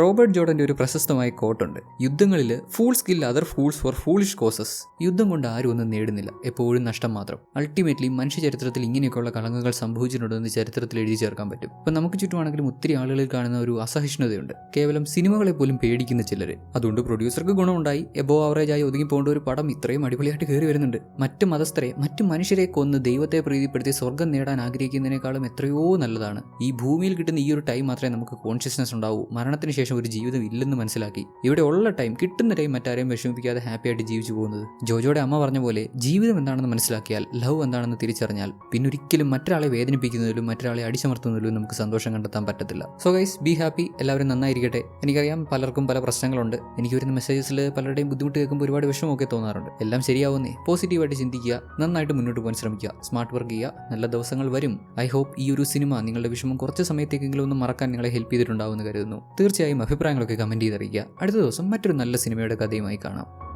റോബർട്ട് ജോർഡന്റെ ഒരു പ്രശസ്തമായ കോട്ടുണ്ട്. യുദ്ധങ്ങളിൽ fools kill other fools for foolish causes യുദ്ധം കൊണ്ട് ആരും ഒന്നും നേടുന്നില്ല എപ്പോഴും നഷ്ടം മാത്രം. അൾട്ടിമേറ്റ്ലി മനുഷ്യ ചരിത്രത്തിൽ ഇങ്ങനെയൊക്കെയുള്ള കളങ്കങ്ങൾ സംഭവിച്ചിട്ടുണ്ടെന്ന് ചരിത്രത്തിൽ എഴുതി ചേർക്കാൻ പറ്റും. ഇപ്പം നമുക്ക് ചുറ്റുമാണെങ്കിലും ഒത്തിരി ആളുകളിൽ കാണുന്ന ഒരു അസഹിഷ്ണുതയുണ്ട്. കേവലം സിനിമകളെ പോലും പേടിക്കുന്ന ചിലർ അതുകൊണ്ട് പ്രൊഡ്യൂസർക്ക് ഗുണമുണ്ടായി. എബോ ആവറേജായി ആയി ഒതുങ്ങി പോകേണ്ട ഒരു പടം ഇത്രയും അടിപൊളിയായിട്ട് കയറി വരുന്നുണ്ട്. മറ്റ് മതസ്ഥരെ മറ്റ് മനുഷ്യരെ കൊന്ന് ദൈവത്തെ പ്രീതിപ്പെടുത്തി സ്വർഗം നേടാൻ ആഗ്രഹിക്കുന്നതിനേക്കാളും എത്രയോ നല്ലതാണ്. ഈ ഭൂമിയിൽ കിട്ടുന്ന ഈ ഒരു ടൈം മാത്രമേ നമുക്ക് കോൺഷ്യസ്നസ് ഉണ്ടാവൂ. മരണത്തിന് ശേഷം ഒരു ജീവിതം ഇല്ലെന്ന് മനസ്സിലാക്കി. ഇവിടെ ഉള്ള ടൈം കിട്ടുന്ന ടൈം മറ്റാരെയും വിഷമിപ്പിക്കാതെ ഹാപ്പി ആയിട്ട് ജീവിച്ചു പോകുന്നത്. ജോജോയുടെ അമ്മ പറഞ്ഞ പോലെ ജീവിതം എന്താണെന്ന് മനസ്സിലാക്കിയാൽ ലവ് എന്താണെന്ന് തിരിച്ചറിഞ്ഞാൽ പിന്നെ ഒരിക്കലും മറ്റൊരാളെ വേദനിപ്പിക്കുന്നതിലും മറ്റൊരാളെ അടിച്ചമർത്തുന്നതിലും നമുക്ക് സന്തോഷം കണ്ടെത്താൻ പറ്റത്തില്ല. സോ ഗൈസ് ബി ഹാപ്പി എല്ലാവരും നന്നായിരിക്കട്ടെ. എനിക്കറിയാം പലർക്കും പല പ്രശ്നങ്ങളുണ്ട്. എനിക്ക് വരുന്ന മെസ്സേജസിൽ പലരുടെയും ബുദ്ധിമുട്ട് കേൾക്കുമ്പോൾ ഒരുപാട് വിഷമമൊക്കെ തോന്നാറുണ്ട്. എല്ലാം ശരിയാവുന്നേ. പോസിറ്റീവായിട്ട് ചിന്തിക്കുക. നന്നായിട്ട് മുന്നോട്ട് പോകാൻ ശ്രമിക്കുക. സ്മാർട്ട് വർക്ക് ചെയ്യുക. നല്ല ദിവസങ്ങൾ വരും. ഐ ഹോപ്പ് ഈ ഒരു സിനിമ നിങ്ങളുടെ വിഷമം കുറച്ച് സമയത്തേക്കെങ്കിലും ഒന്ന് മറക്കാൻ നിങ്ങളെ ഹെൽപ്പ് ചെയ്തിട്ടുണ്ടാവുമെന്ന് കരുതുന്നു. തീർച്ചയായും അഭിപ്രായങ്ങളൊക്കെ കമന്റ് ചെയ്തറിയിക്കുക. അടുത്ത ദിവസം മറ്റൊരു നല്ല സിനിമയുടെ കഥയുമായി കാണാം.